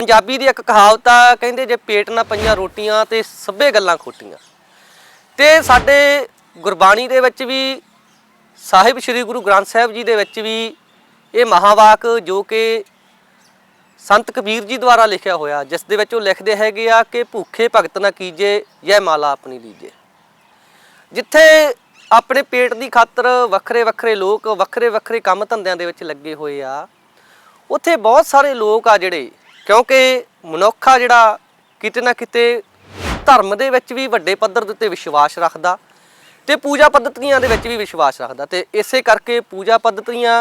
ਪੰਜਾਬੀ ਦੀ ਇੱਕ ਕਹਾਵਤ ਆ, ਕਹਿੰਦੇ ਜੇ ਪੇਟ ਨਾ ਪਈਆਂ ਰੋਟੀਆਂ ਤੇ ਸੱਭੇ ਗੱਲਾਂ ਖੋਟੀਆਂ। ਤੇ ਸਾਡੇ ਗੁਰਬਾਣੀ ਦੇ ਵਿੱਚ ਵੀ ਸਾਹਿਬ ਸ੍ਰੀ ਗੁਰੂ ਗ੍ਰੰਥ ਸਾਹਿਬ ਜੀ ਦੇ ਵਿੱਚ ਵੀ ਇਹ ਮਹਾਵਾਕ ਜੋ ਕਿ ਸੰਤ ਕਬੀਰ ਜੀ ਦੁਆਰਾ ਲਿਖਿਆ ਹੋਇਆ, ਜਿਸ ਦੇ ਵਿੱਚ ਉਹ ਲਿਖਦੇ ਹੈਗੇ ਆ ਕਿ ਭੁੱਖੇ ਭਗਤ ਨਾ ਕੀਜੇ ਜੈ ਮਾਲਾ ਆਪਣੀ ਲੀਜੇ। ਜਿੱਥੇ ਆਪਣੇ ਪੇਟ ਦੀ ਖਾਤਰ ਵੱਖਰੇ ਵੱਖਰੇ ਲੋਕ ਵੱਖਰੇ ਵੱਖਰੇ ਕੰਮ ਧੰਦਿਆਂ ਦੇ ਵਿੱਚ ਲੱਗੇ ਹੋਏ ਆ, ਉੱਥੇ ਬਹੁਤ ਸਾਰੇ ਲੋਕ ਆ ਜਿਹੜੇ ਕਿਉਂਕਿ ਮਨੁੱਖਾ ਜਿਹੜਾ ਕਿਤੇ ਨਾ ਕਿਤੇ ਧਰਮ ਦੇ ਵਿੱਚ ਵੀ ਵੱਡੇ ਪੱਧਰ ਦੇ ਉੱਤੇ ਵਿਸ਼ਵਾਸ ਰੱਖਦਾ ਤੇ ਪੂਜਾ ਪੱਧਤੀਆਂ ਦੇ ਵਿੱਚ ਵੀ ਵਿਸ਼ਵਾਸ ਰੱਖਦਾ ਤੇ ਇਸੇ ਕਰਕੇ ਪੂਜਾ ਪੱਧਤੀਆਂ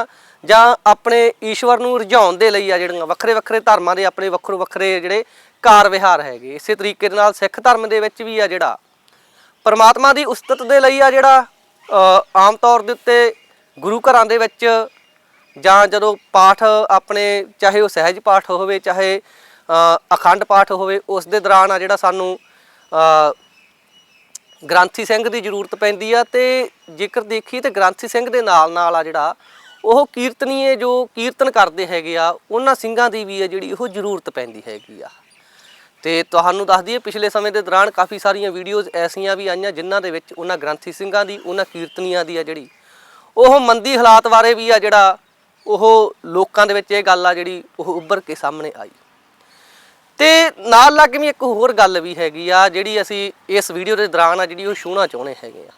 ਜਾਂ ਆਪਣੇ ਈਸ਼ਵਰ ਨੂੰ ਰਜਾਉਣ ਦੇ ਲਈ ਆ ਜਿਹੜੀਆਂ ਵੱਖਰੇ ਵੱਖਰੇ ਧਰਮਾਂ ਦੇ ਆਪਣੇ ਵੱਖਰੇ ਵੱਖਰੇ ਜਿਹੜੇ ਕਾਰ ਵਿਹਾਰ ਹੈਗੇ, ਇਸੇ ਤਰੀਕੇ ਦੇ ਨਾਲ ਸਿੱਖ ਧਰਮ ਦੇ ਵਿੱਚ ਵੀ ਆ ਜਿਹੜਾ ਪਰਮਾਤਮਾ ਦੀ ਉਸਤਤ ਦੇ ਲਈ ਆ ਜਿਹੜਾ ਆਮ ਤੌਰ ਦੇ ਉੱਤੇ ਗੁਰੂ ਘਰਾਂ ਦੇ ਵਿੱਚ ਜਾਂ ਜਦੋਂ ਪਾਠ ਆਪਣੇ, ਚਾਹੇ ਉਹ ਸਹਿਜ ਪਾਠ ਹੋਵੇ, ਚਾਹੇ ਅਖੰਡ ਪਾਠ ਹੋਵੇ, ਉਸ ਦੇ ਦੌਰਾਨ ਆ ਜਿਹੜਾ ਸਾਨੂੰ ਗ੍ਰੰਥੀ ਸਿੰਘ ਦੀ ਜ਼ਰੂਰਤ ਪੈਂਦੀ ਆ ਤੇ ਜੇਕਰ ਦੇਖੀਏ ਤੇ ਗ੍ਰੰਥੀ ਸਿੰਘ ਦੇ ਨਾਲ ਨਾਲ ਆ ਜਿਹੜਾ, ਉਹ ਕੀਰਤਨੀਏ ਜੋ ਕੀਰਤਨ ਕਰਦੇ ਹੈਗੇ ਆ, ਉਹਨਾਂ ਸਿੰਘਾਂ ਦੀ ਵੀ ਆ ਜਿਹੜੀ ਉਹ ਜ਼ਰੂਰਤ ਪੈਂਦੀ ਹੈਗੀ ਆ। ਤੇ ਤੁਹਾਨੂੰ ਦੱਸ ਦਈਏ, ਪਿਛਲੇ ਸਮੇਂ ਦੇ ਦੌਰਾਨ ਕਾਫੀ ਸਾਰੀਆਂ ਵੀਡੀਓਜ਼ ਐਸੀਆਂ ਵੀ ਆਈਆਂ ਜਿਨ੍ਹਾਂ ਦੇ ਵਿੱਚ ਉਹਨਾਂ ਗ੍ਰੰਥੀ ਸਿੰਘਾਂ ਦੀ, ਉਹਨਾਂ ਕੀਰਤਨੀਆਂ ਦੀ ਆ ਜਿਹੜੀ, ਉਹ ਮੰਦੀ ਹਾਲਾਤ ਬਾਰੇ ਵੀ ਆ ਜਿਹੜਾ ਉਹ ਲੋਕਾਂ ਦੇ ਵਿੱਚ ਇਹ ਗੱਲ ਆ ਜਿਹੜੀ ਉਹ ਉੱਭਰ ਕੇ ਸਾਹਮਣੇ ਆਈ। ਤੇ ਨਾਲ ਲੱਗ ਵੀ ਇੱਕ ਹੋਰ ਗੱਲ ਵੀ ਹੈਗੀ ਆ ਜਿਹੜੀ ਅਸੀਂ ਇਸ ਵੀਡੀਓ ਦੇ ਦੌਰਾਨ ਆ ਜਿਹੜੀ ਉਹ ਛੂਹਣਾ ਚਾਹੁੰਦੇ ਹੈਗੇ ਆ।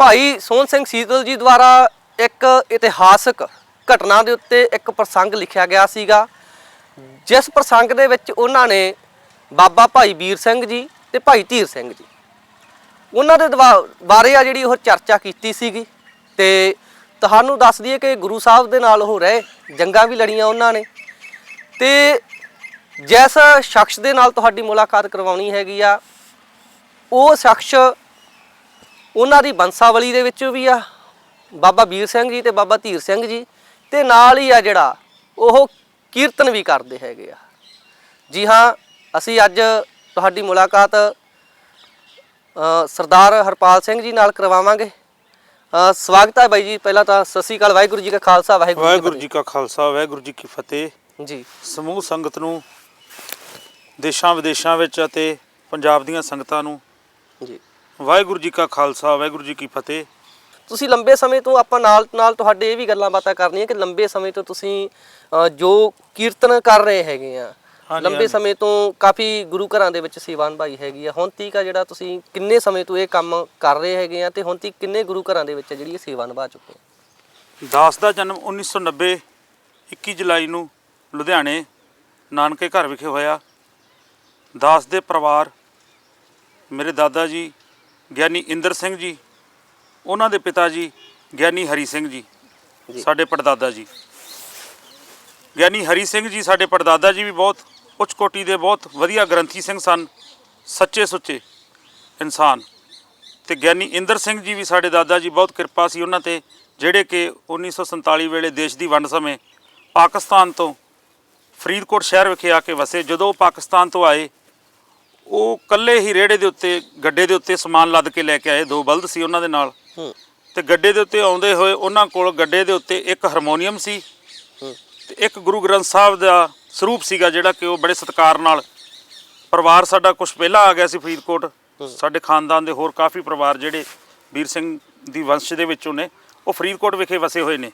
ਭਾਈ ਸੋਹਣ ਸਿੰਘ ਸੀਤਲ ਜੀ ਦੁਆਰਾ ਇੱਕ ਇਤਿਹਾਸਕ ਘਟਨਾ ਦੇ ਉੱਤੇ ਇੱਕ ਪ੍ਰਸੰਗ ਲਿਖਿਆ ਗਿਆ ਸੀਗਾ। ਜਿਸ ਪ੍ਰਸੰਗ ਦੇ ਵਿੱਚ ਉਹਨਾਂ ਨੇ ਬਾਬਾ ਭਾਈ ਵੀਰ ਸਿੰਘ ਜੀ ਤੇ ਭਾਈ ਧੀਰ ਸਿੰਘ ਜੀ, ਉਹਨਾਂ ਦੇ ਦਵਾ- ਬਾਰੇ ਆ ਜਿਹੜੀ ਉਹ ਚਰਚਾ ਕੀਤੀ ਸੀਗੀ ਤੇ ਤੁਹਾਨੂੰ ਦੱਸ ਦਈਏ ਕਿ ਗੁਰੂ ਸਾਹਿਬ ਦੇ ਨਾਲ ਉਹ ਰਹੇ ਜੰਗਾਂ ਵੀ ਲੜੀਆਂ ਉਹਨਾਂ ਨੇ। ਤੇ ਜਿਸ ਸ਼ਖਸ ਦੇ ਨਾਲ ਤੁਹਾਡੀ ਮੁਲਾਕਾਤ ਕਰਵਾਉਣੀ ਹੈਗੀ ਆ, ਉਹ ਸ਼ਖਸ ਉਹਨਾਂ ਦੀ ਬੰਸਾਵਲੀ ਦੇ ਵਿੱਚੋਂ ਵੀ ਆ। ਬਾਬਾ ਵੀਰ ਸਿੰਘ ਜੀ ਤੇ ਬਾਬਾ ਧੀਰ ਸਿੰਘ ਜੀ ਤੇ ਨਾਲ ਹੀ ਆ ਜਿਹੜਾ ਉਹ ਕੀਰਤਨ ਵੀ ਕਰਦੇ ਹੈਗੇ ਆ। ਜੀ ਹਾਂ, ਅਸੀਂ ਅੱਜ ਤੁਹਾਡੀ ਮੁਲਾਕਾਤ ਸਰਦਾਰ ਹਰਪਾਲ ਸਿੰਘ ਜੀ ਨਾਲ ਕਰਵਾਵਾਂਗੇ। ਅ, ਸਵਾਗਤ ਹੈ ਬਾਈ ਜੀ। ਪਹਿਲਾਂ ਤਾਂ ਸਤਿ ਸ਼੍ਰੀ ਅਕਾਲ ਵਾਹਿਗੁਰੂ ਜੀ ਕਾ ਖਾਲਸਾ ਵਾਹਿਗੁਰੂ ਵਾਹਿਗੁਰੂ ਜੀ ਕਾ ਖਾਲਸਾ ਵਾਹਿਗੁਰੂ ਜੀ ਕੀ ਫਤਿਹ। ਜੀ। ਜੀ ਸਮੂਹ ਸੰਗਤ ਨੂੰ ਦੇਸ਼ਾਂ ਵਿਦੇਸ਼ਾਂ ਵਿੱਚ ਅਤੇ ਪੰਜਾਬ ਦੀਆਂ ਸੰਗਤਾਂ ਨੂੰ ਜੀ। ਵਾਹਿਗੁਰੂ ਜੀ ਕਾ ਖਾਲਸਾ ਵਾਹਿਗੁਰੂ ਜੀ ਕੀ ਫਤਿਹ। ਤੁਸੀਂ ਲੰਬੇ ਸਮੇਂ ਤੋਂ ਆਪਾਂ ਨਾਲ ਨਾਲ ਤੁਹਾਡੇ ਇਹ ਵੀ ਗੱਲਾਂ ਬਾਤਾਂ ਕਰਨੀਆਂ ਕਿ ਲੰਬੇ ਸਮੇਂ ਤੋਂ ਤੁਸੀਂ ਅ, ਜੋ ਕੀਰਤਨ ਕਰ ਰਹੇ ਹੈਗੇ ਆ ਲੰਬੇ। ਸਮੇਂ ਤੋਂ ਕਾਫੀ ਗੁਰੂ ਘਰਾਂ ਦੇ ਵਿੱਚ ਸੇਵਾ ਨਿਭਾਈ ਹੈਗੀ ਆ ਹੁਣ ਤੀਕ ਆ ਜਿਹੜਾ ਤੁਸੀਂ ਕਿੰਨੇ ਸਮੇਂ ਤੋਂ ਇਹ ਕੰਮ ਕਰ ਰਹੇ ਹੈਗੇ ਆ ਤੇ ਹੁਣ ਤੀਕ ਕਿੰਨੇ ਗੁਰੂ ਘਰਾਂ ਦੇ ਵਿੱਚ ਜਿਹੜੀ ਇਹ ਸੇਵਾ ਨਿਭਾ ਚੁੱਕੇ ਆ ਦਾਸ ਦਾ ਜਨਮ 1990 21 ਜੁਲਾਈ ਨੂੰ ਲੁਧਿਆਣੇ ਨਾਨਕੇ ਘਰ ਵਿਖੇ ਹੋਇਆ ਦਾਸ ਦੇ ਪਰਿਵਾਰ ਮੇਰੇ ਦਾਦਾ ਜੀ ਗਿਆਨੀ ਇੰਦਰ ਸਿੰਘ ਜੀ ਉਹਨਾਂ ਦੇ ਪਿਤਾ ਜੀ ਗਿਆਨੀ ਹਰੀ ਸਿੰਘ ਜੀ ਜੀ। ਸਾਡੇ ਪੜਦਾਦਾ ਜੀ ਗਿਆਨੀ ਹਰੀ ਸਿੰਘ ਜੀ ਸਾਡੇ ਪੜਦਾਦਾ ਜੀ ਵੀ ਬਹੁਤ ਉੱਚ ਕੋਟੀ ਦੇ ਬਹੁਤ ਵਧੀਆ ਗ੍ਰੰਥੀ ਸਿੰਘ ਸਨ ਸੱਚੇ ਸੁੱਚੇ ਇਨਸਾਨ। ਤੇ ਗਿਆਨੀ ਇੰਦਰ ਸਿੰਘ ਜੀ ਵੀ ਸਾਡੇ ਦਾਦਾ ਜੀ ਬਹੁਤ ਕਿਰਪਾ ਸੀ ਉਹਨਾਂ ਤੇ ਜਿਹੜੇ ਕਿ 1947 ਵੇਲੇ ਦੇਸ਼ ਦੀ ਵੰਡ ਸਮੇਂ ਪਾਕਿਸਤਾਨ ਤੋਂ ਫਰੀਦਕੋਟ ਸ਼ਹਿਰ ਵਿਖੇ ਆ ਕੇ ਵਸੇ। ਜਦੋਂ ਉਹ ਪਾਕਿਸਤਾਨ ਤੋਂ ਆਏ ਉਹ ਕੱਲੇ ਹੀ ਰੇੜੇ ਦੇ ਉੱਤੇ ਗੱਡੇ ਦੇ ਉੱਤੇ ਸਮਾਨ ਲੱਦ ਕੇ ਲੈ ਕੇ ਆਏ। ਦੋ ਬਲਦ ਸੀ ਉਹਨਾਂ ਦੇ ਨਾਲ। ਤੇ ਗੱਡੇ ਦੇ ਉੱਤੇ ਆਉਂਦੇ ਹੋਏ ਉਹਨਾਂ ਕੋਲ ਗੱਡੇ ਦੇ ਉੱਤੇ ਇੱਕ ਹਾਰਮੋਨੀਅਮ ਸੀ ਤੇ ਇੱਕ ਗੁਰੂ ਗ੍ਰੰਥ ਸਾਹਿਬ ਦਾ ਸਰੂਪ ਸੀਗਾ ਜਿਹੜਾ ਕਿ ਉਹ ਬੜੇ ਸਤਿਕਾਰ ਨਾਲ ਪਰਿਵਾਰ ਸਾਡਾ ਕੁਝ ਪਹਿਲਾਂ ਆ ਗਿਆ ਸੀ ਫਰੀਦਕੋਟ। ਸਾਡੇ ਖਾਨਦਾਨ ਦੇ ਹੋਰ ਕਾਫੀ ਪਰਿਵਾਰ ਜਿਹੜੇ ਵੀਰ ਸਿੰਘ ਦੀ ਵੰਸ਼ ਦੇ ਵਿੱਚੋਂ ਨੇ ਉਹ ਫਰੀਦਕੋਟ ਵਿਖੇ ਵਸੇ ਹੋਏ ਨੇ।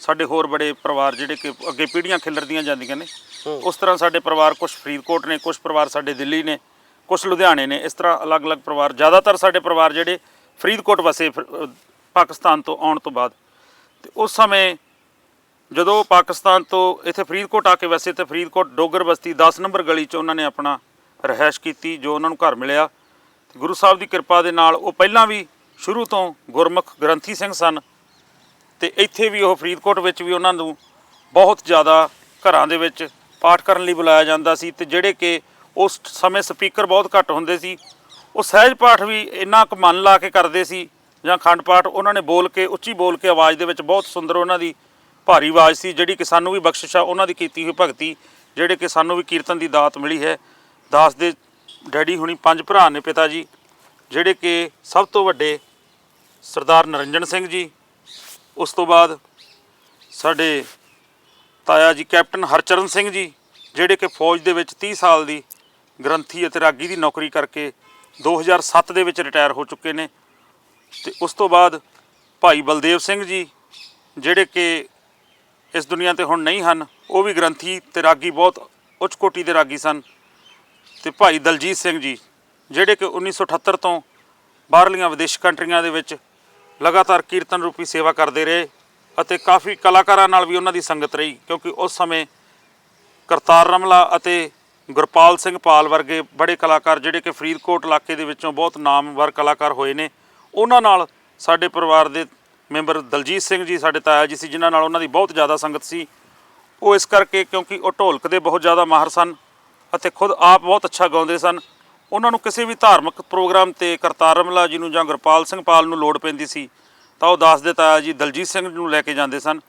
ਸਾਡੇ ਹੋਰ ਬੜੇ ਪਰਿਵਾਰ ਜਿਹੜੇ ਕਿ ਅੱਗੇ ਪੀੜ੍ਹੀਆਂ ਖਿਲਰਦੀਆਂ ਜਾਂਦੀਆਂ ਨੇ। ਉਸ ਤਰ੍ਹਾਂ ਸਾਡੇ ਪਰਿਵਾਰ ਕੁਝ ਫਰੀਦਕੋਟ ਨੇ ਕੁਝ ਪਰਿਵਾਰ ਸਾਡੇ ਦਿੱਲੀ ਨੇ ਕੁਝ ਲੁਧਿਆਣੇ ਨੇ। ਇਸ ਤਰ੍ਹਾਂ ਅਲੱਗ-ਅਲੱਗ ਪਰਿਵਾਰ ਜ਼ਿਆਦਾਤਰ ਸਾਡੇ ਪਰਿਵਾਰ ਜਿਹੜੇ ਫਰੀਦਕੋਟ ਵਸੇ ਪਾਕਿਸਤਾਨ ਤੋਂ ਆਉਣ ਤੋਂ ਬਾਅਦ। ਤੇ ਉਸ ਸਮੇਂ ਜਦੋਂ ਪਾਕਿਸਤਾਨ ਤੋਂ ਇੱਥੇ ਫਰੀਦਕੋਟ ਆ ਕੇ ਵੈਸੇ ਤੇ ਫਰੀਦਕੋਟ ਡੋਗਰ ਬਸਤੀ 10 ਨੰਬਰ ਗਲੀ 'ਚ ਉਹਨਾਂ ਨੇ ਆਪਣਾ ਰਹਿائش ਕੀਤੀ, ਜੋ ਉਹਨਾਂ ਨੂੰ ਘਰ ਮਿਲਿਆ। ਗੁਰੂ ਸਾਹਿਬ ਦੀ ਕਿਰਪਾ ਦੇ ਨਾਲ ਉਹ ਪਹਿਲਾਂ ਵੀ ਸ਼ੁਰੂ ਤੋਂ ਗੁਰਮੁਖ ਗ੍ਰੰਥੀ ਸਿੰਘ ਸਨ ਤੇ ਇੱਥੇ ਵੀ ਉਹ ਫਰੀਦਕੋਟ ਵਿੱਚ ਵੀ ਉਹਨਾਂ ਨੂੰ ਬਹੁਤ ਜ਼ਿਆਦਾ ਘਰਾਂ ਦੇ ਵਿੱਚ ਪਾਠ ਕਰਨ ਲਈ ਬੁਲਾਇਆ ਜਾਂਦਾ ਸੀ ਤੇ ਜਿਹੜੇ ਕਿ ਉਸ ਸਮੇਂ ਸਪੀਕਰ ਬਹੁਤ ਘੱਟ ਹੁੰਦੇ ਸੀ, ਉਹ ਸਹਿਜ ਪਾਠ ਵੀ ਇੰਨਾ ਕੁ ਮਨ ਲਾ ਕੇ ਕਰਦੇ ਸੀ ਜਾਂ ਖੰਡ ਪਾਠ ਉਹਨਾਂ ਨੇ ਬੋਲ ਕੇ, ਉੱਚੀ ਬੋਲ ਕੇ ਆਵਾਜ਼ ਦੇ ਵਿੱਚ ਬਹੁਤ ਸੁੰਦਰ ਉਹਨਾਂ ਦੀ ਭਾਰੀ ਆਵਾਜ਼ ਸੀ, ਜਿਹੜੀ ਕਿ ਸਾਨੂੰ ਵੀ ਬਖਸ਼ਿਸ਼ ਆ, ਉਹਨਾਂ ਦੀ ਕੀਤੀ ਹੋਈ ਭਗਤੀ, ਜਿਹੜੇ ਕਿ ਸਾਨੂੰ ਵੀ ਕੀਰਤਨ ਦੀ ਦਾਤ ਮਿਲੀ ਹੈ। ਦਾਸ ਦੇ ਡੈਡੀ ਹੁਣੀ ਪੰਜ ਭਰਾ ਨੇ ਪਿਤਾ ਜੀ, ਜਿਹੜੇ ਕਿ ਸਭ ਤੋਂ ਵੱਡੇ ਸਰਦਾਰ ਨਰਿੰਜਨ ਸਿੰਘ ਜੀ। ਉਸ ਤੋਂ ਬਾਅਦ ਸਾਡੇ ਤਾਇਆ ਜੀ ਕੈਪਟਨ ਹਰਚਰਨ ਸਿੰਘ ਜੀ, ਜਿਹੜੇ ਕਿ ਫੌਜ ਦੇ ਵਿੱਚ 30 ਸਾਲ ਦੀ ਗ੍ਰੰਥੀ ਅਤੇ ਰਾਗੀ ਦੀ ਨੌਕਰੀ ਕਰਕੇ 2007 ਦੇ ਵਿੱਚ ਰਿਟਾਇਰ ਹੋ ਚੁੱਕੇ ਨੇ। ਤੇ ਉਸ ਤੋਂ ਬਾਅਦ ਭਾਈ ਬਲਦੇਵ ਸਿੰਘ ਜੀ, ਜਿਹੜੇ ਕਿ ਇਸ ਦੁਨੀਆ ਤੇ ਹੁਣ ਨਹੀਂ ਹਨ। ਉਹ ਵੀ ਗ੍ਰੰਥੀ ਤੇ ਰਾਗੀ ਬਹੁਤ, ਉੱਚ ਕੋਟੀ ਦੇ ਰਾਗੀ ਸਨ। ਤੇ ਭਾਈ ਦਲਜੀਤ ਸਿੰਘ ਜੀ, ਜਿਹੜੇ ਕਿ 1978 ਤੋਂ ਬਾਹਰਲੀਆਂ ਵਿਦੇਸ਼ ਕੰਟਰੀਆਂ ਦੇ ਵਿੱਚ ਲਗਾਤਾਰ ਕੀਰਤਨ ਰੂਪੀ ਸੇਵਾ ਕਰਦੇ ਰਹੇ ਅਤੇ ਕਾਫੀ ਕਲਾਕਾਰਾਂ ਨਾਲ ਵੀ ਉਹਨਾਂ ਦੀ ਸੰਗਤ ਰਹੀ, ਕਿਉਂਕਿ ਉਸ ਸਮੇਂ ਕਰਤਾਰ ਰਮਲਾ ਅਤੇ ਗੁਰਪਾਲ ਸਿੰਘ ਪਾਲ ਵਰਗੇ ਬੜੇ ਕਲਾਕਾਰ ਜਿਹੜੇ ਕਿ ਫਰੀਦਕੋਟ ਇਲਾਕੇ ਦੇ ਵਿੱਚੋਂ ਬਹੁਤ ਨਾਮਵਰ ਕਲਾਕਾਰ ਹੋਏ ਨੇ, ਉਹਨਾਂ ਨਾਲ ਸਾਡੇ ਪਰਿਵਾਰ ਦੇ ਮੈਂਬਰ ਦਲਜੀਤ ਸਿੰਘ ਜੀ, ਸਾਡੇ ਤਾਇਆ ਜੀ ਸੀ, ਜਿਨ੍ਹਾਂ ਨਾਲ ਉਹਨਾਂ ਦੀ ਬਹੁਤ ਜ਼ਿਆਦਾ ਸੰਗਤ ਸੀ। ਉਹ ਇਸ ਕਰਕੇ ਕਿਉਂਕਿ ਉਹ ਢੋਲਕ ਦੇ ਬਹੁਤ ਜ਼ਿਆਦਾ ਮਾਹਰ ਸਨ ਅਤੇ ਖੁਦ ਆਪ ਬਹੁਤ ਅੱਛਾ ਗਾਉਂਦੇ ਸਨ। ਉਹਨਾਂ ਨੂੰ ਕਿਸੇ ਵੀ ਧਾਰਮਿਕ ਪ੍ਰੋਗਰਾਮ ਤੇ ਕਰਤਾਰ ਰਮਲਾ ਜੀ ਨੂੰ ਜਾਂ ਗੁਰਪਾਲ ਸਿੰਘ ਪਾਲ ਨੂੰ ਲੋੜ ਪੈਂਦੀ ਸੀ, ਤਾਂ ਉਹ ਦੱਸਦੇ ਤਾਇਆ ਜੀ ਦਲਜੀਤ ਸਿੰਘ ਨੂੰ ਲੈ ਕੇ ਜਾਂਦੇ ਸਨ।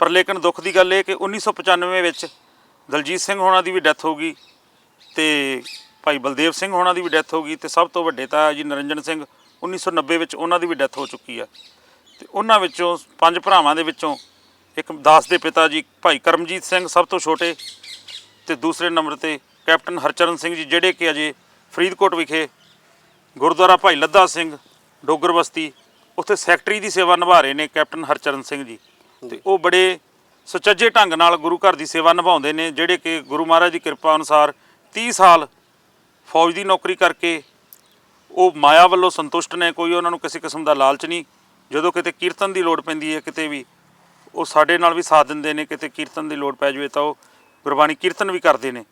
ਪਰ ਲੇਕਿਨ ਦੁੱਖ ਦੀ ਗੱਲ ਇਹ ਕਿ 1995 ਵਿੱਚ ਦਲਜੀਤ ਸਿੰਘ ਹੋਣਾ ਦੀ ਵੀ ਡੈਥ ਹੋ ਗਈ ਤੇ ਭਾਈ ਬਲਦੇਵ ਸਿੰਘ ਹੋਣਾ ਦੀ ਵੀ ਡੈਥ ਹੋ ਗਈ ਤੇ ਸਭ ਤੋਂ ਵੱਡੇ ਤਾਇਆ ਜੀ ਨਰਿੰਜਨ ਸਿੰਘ 1990 ਵਿੱਚ ਉਹਨਾਂ ਦੀ ਵੀ ਡੈਥ ਹੋ ਚੁੱਕੀ ਆ। ਤੇ ਉਹਨਾਂ ਵਿੱਚੋਂ ਪੰਜ ਭਰਾਵਾਂ ਦੇ ਵਿੱਚੋਂ ਇੱਕ ਦਾਸ ਦੇ ਪਿਤਾ ਜੀ, ਭਾਈ ਕਰਮਜੀਤ ਸਿੰਘ ਸਭ ਤੋਂ ਛੋਟੇ ਤੇ ਦੂਸਰੇ ਨੰਬਰ ਤੇ ਕੈਪਟਨ ਹਰਚਰਨ ਸਿੰਘ ਜੀ, ਜਿਹੜੇ ਕਿ ਅਜੇ ਫਰੀਦਕੋਟ ਵਿਖੇ ਗੁਰਦੁਆਰਾ ਭਾਈ ਲੱਦਾ ਸਿੰਘ ਡੋਗਰ ਬਸਤੀ ਉੱਥੇ ਸੈਕਟਰੀ ਦੀ ਸੇਵਾ ਨਿਭਾ ਰਹੇ ਨੇ ਕੈਪਟਨ ਹਰਚਰਨ ਸਿੰਘ ਜੀ। ਤੇ ਉਹ ਬੜੇ ਸੁਚੱਜੇ ਢੰਗ ਨਾਲ ਗੁਰੂ ਘਰ ਦੀ ਸੇਵਾ ਨਿਭਾਉਂਦੇ ਨੇ, ਜਿਹੜੇ ਕਿ ਗੁਰੂ ਮਹਾਰਾਜ ਦੀ ਕਿਰਪਾ ਅਨੁਸਾਰ 30 ਸਾਲ ਫੌਜ ਦੀ ਨੌਕਰੀ ਕਰਕੇ ਉਹ ਮਾਇਆ ਵੱਲੋਂ ਸੰਤੁਸ਼ਟ ਨੇ, ਕੋਈ ਉਹਨਾਂ ਨੂੰ ਕਿਸੇ ਕਿਸਮ ਦਾ ਲਾਲਚ ਨਹੀਂ। ਜਦੋਂ ਕਿਤੇ ਕੀਰਤਨ ਦੀ ਲੋੜ ਪੈਂਦੀ ਹੈ ਕਿਤੇ ਵੀ, ਉਹ ਸਾਡੇ ਨਾਲ ਵੀ ਸਾਥ ਦਿੰਦੇ ਨੇ, ਕਿਤੇ ਕੀਰਤਨ ਦੀ ਲੋੜ ਪੈ ਜਾਵੇ ਤਾਂ ਉਹ ਗੁਰਬਾਣੀ ਕੀਰਤਨ ਵੀ ਕਰਦੇ ਨੇ।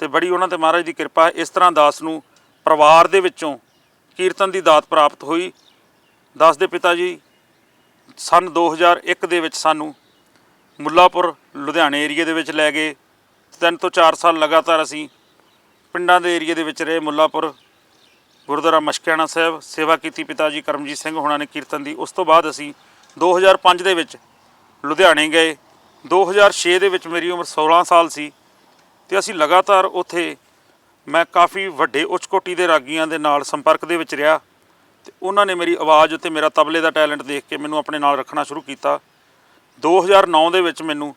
ਤੇ ਬੜੀ ਉਹਨਾਂ ਤੇ ਮਹਾਰਾਜ ਦੀ ਕਿਰਪਾ, ਇਸ ਤਰ੍ਹਾਂ ਦਾਸ ਨੂੰ ਪਰਿਵਾਰ ਦੇ ਵਿੱਚੋਂ ਕੀਰਤਨ ਦੀ ਦਾਤ ਪ੍ਰਾਪਤ ਹੋਈ। ਦਾਸ ਦੇ ਪਿਤਾ ਜੀ ਸਨ 2001 ਦੇ ਵਿੱਚ ਸਾਨੂੰ ਮੁੱਲਾਪੁਰ, ਲੁਧਿਆਣੇ ਏਰੀਏ ਦੇ ਵਿੱਚ ਲੈ ਗਏ। ਤਿੰਨ ਤੋਂ ਚਾਰ ਸਾਲ ਲਗਾਤਾਰ ਅਸੀਂ ਪਿੰਡਾਂ ਦੇ ਏਰੀਏ ਦੇ ਵਿੱਚ ਰਹੇ, ਮੁੱਲਾਪੁਰ ਗੁਰਦੁਆਰਾ ਮਸ਼ਕਿਆਣਾ ਸਾਹਿਬ ਸੇਵਾ ਕੀਤੀ ਪਿਤਾ ਜੀ ਕਰਮਜੀਤ ਸਿੰਘ ਹੋਣਾ ਨੇ ਕੀਰਤਨ ਦੀ। ਉਸ ਤੋਂ ਬਾਅਦ ਅਸੀਂ 2005 ਦੇ ਵਿੱਚ ਲੁਧਿਆਣੇ ਗਏ। 2006 ਦੇ ਵਿੱਚ ਮੇਰੀ ਉਮਰ 16 ਸਾਲ ਸੀ ਤੇ ਅਸੀਂ ਲਗਾਤਾਰ ਉੱਥੇ ਮੈਂ ਕਾਫੀ ਵੱਡੇ ਉੱਚ ਕੋਟੀ ਦੇ ਰਾਗੀਆਂ ਦੇ ਨਾਲ ਸੰਪਰਕ ਦੇ ਵਿੱਚ ਰਿਹਾ ਤੇ ਉਹਨਾਂ ਨੇ ਮੇਰੀ ਆਵਾਜ਼ ਅਤੇ ਮੇਰਾ ਤਬਲੇ ਦਾ ਟੈਲੈਂਟ ਦੇਖ ਕੇ ਮੈਨੂੰ ਆਪਣੇ ਨਾਲ ਰੱਖਣਾ ਸ਼ੁਰੂ ਕੀਤਾ। 2009 ਦੇ ਵਿੱਚ ਮੈਨੂੰ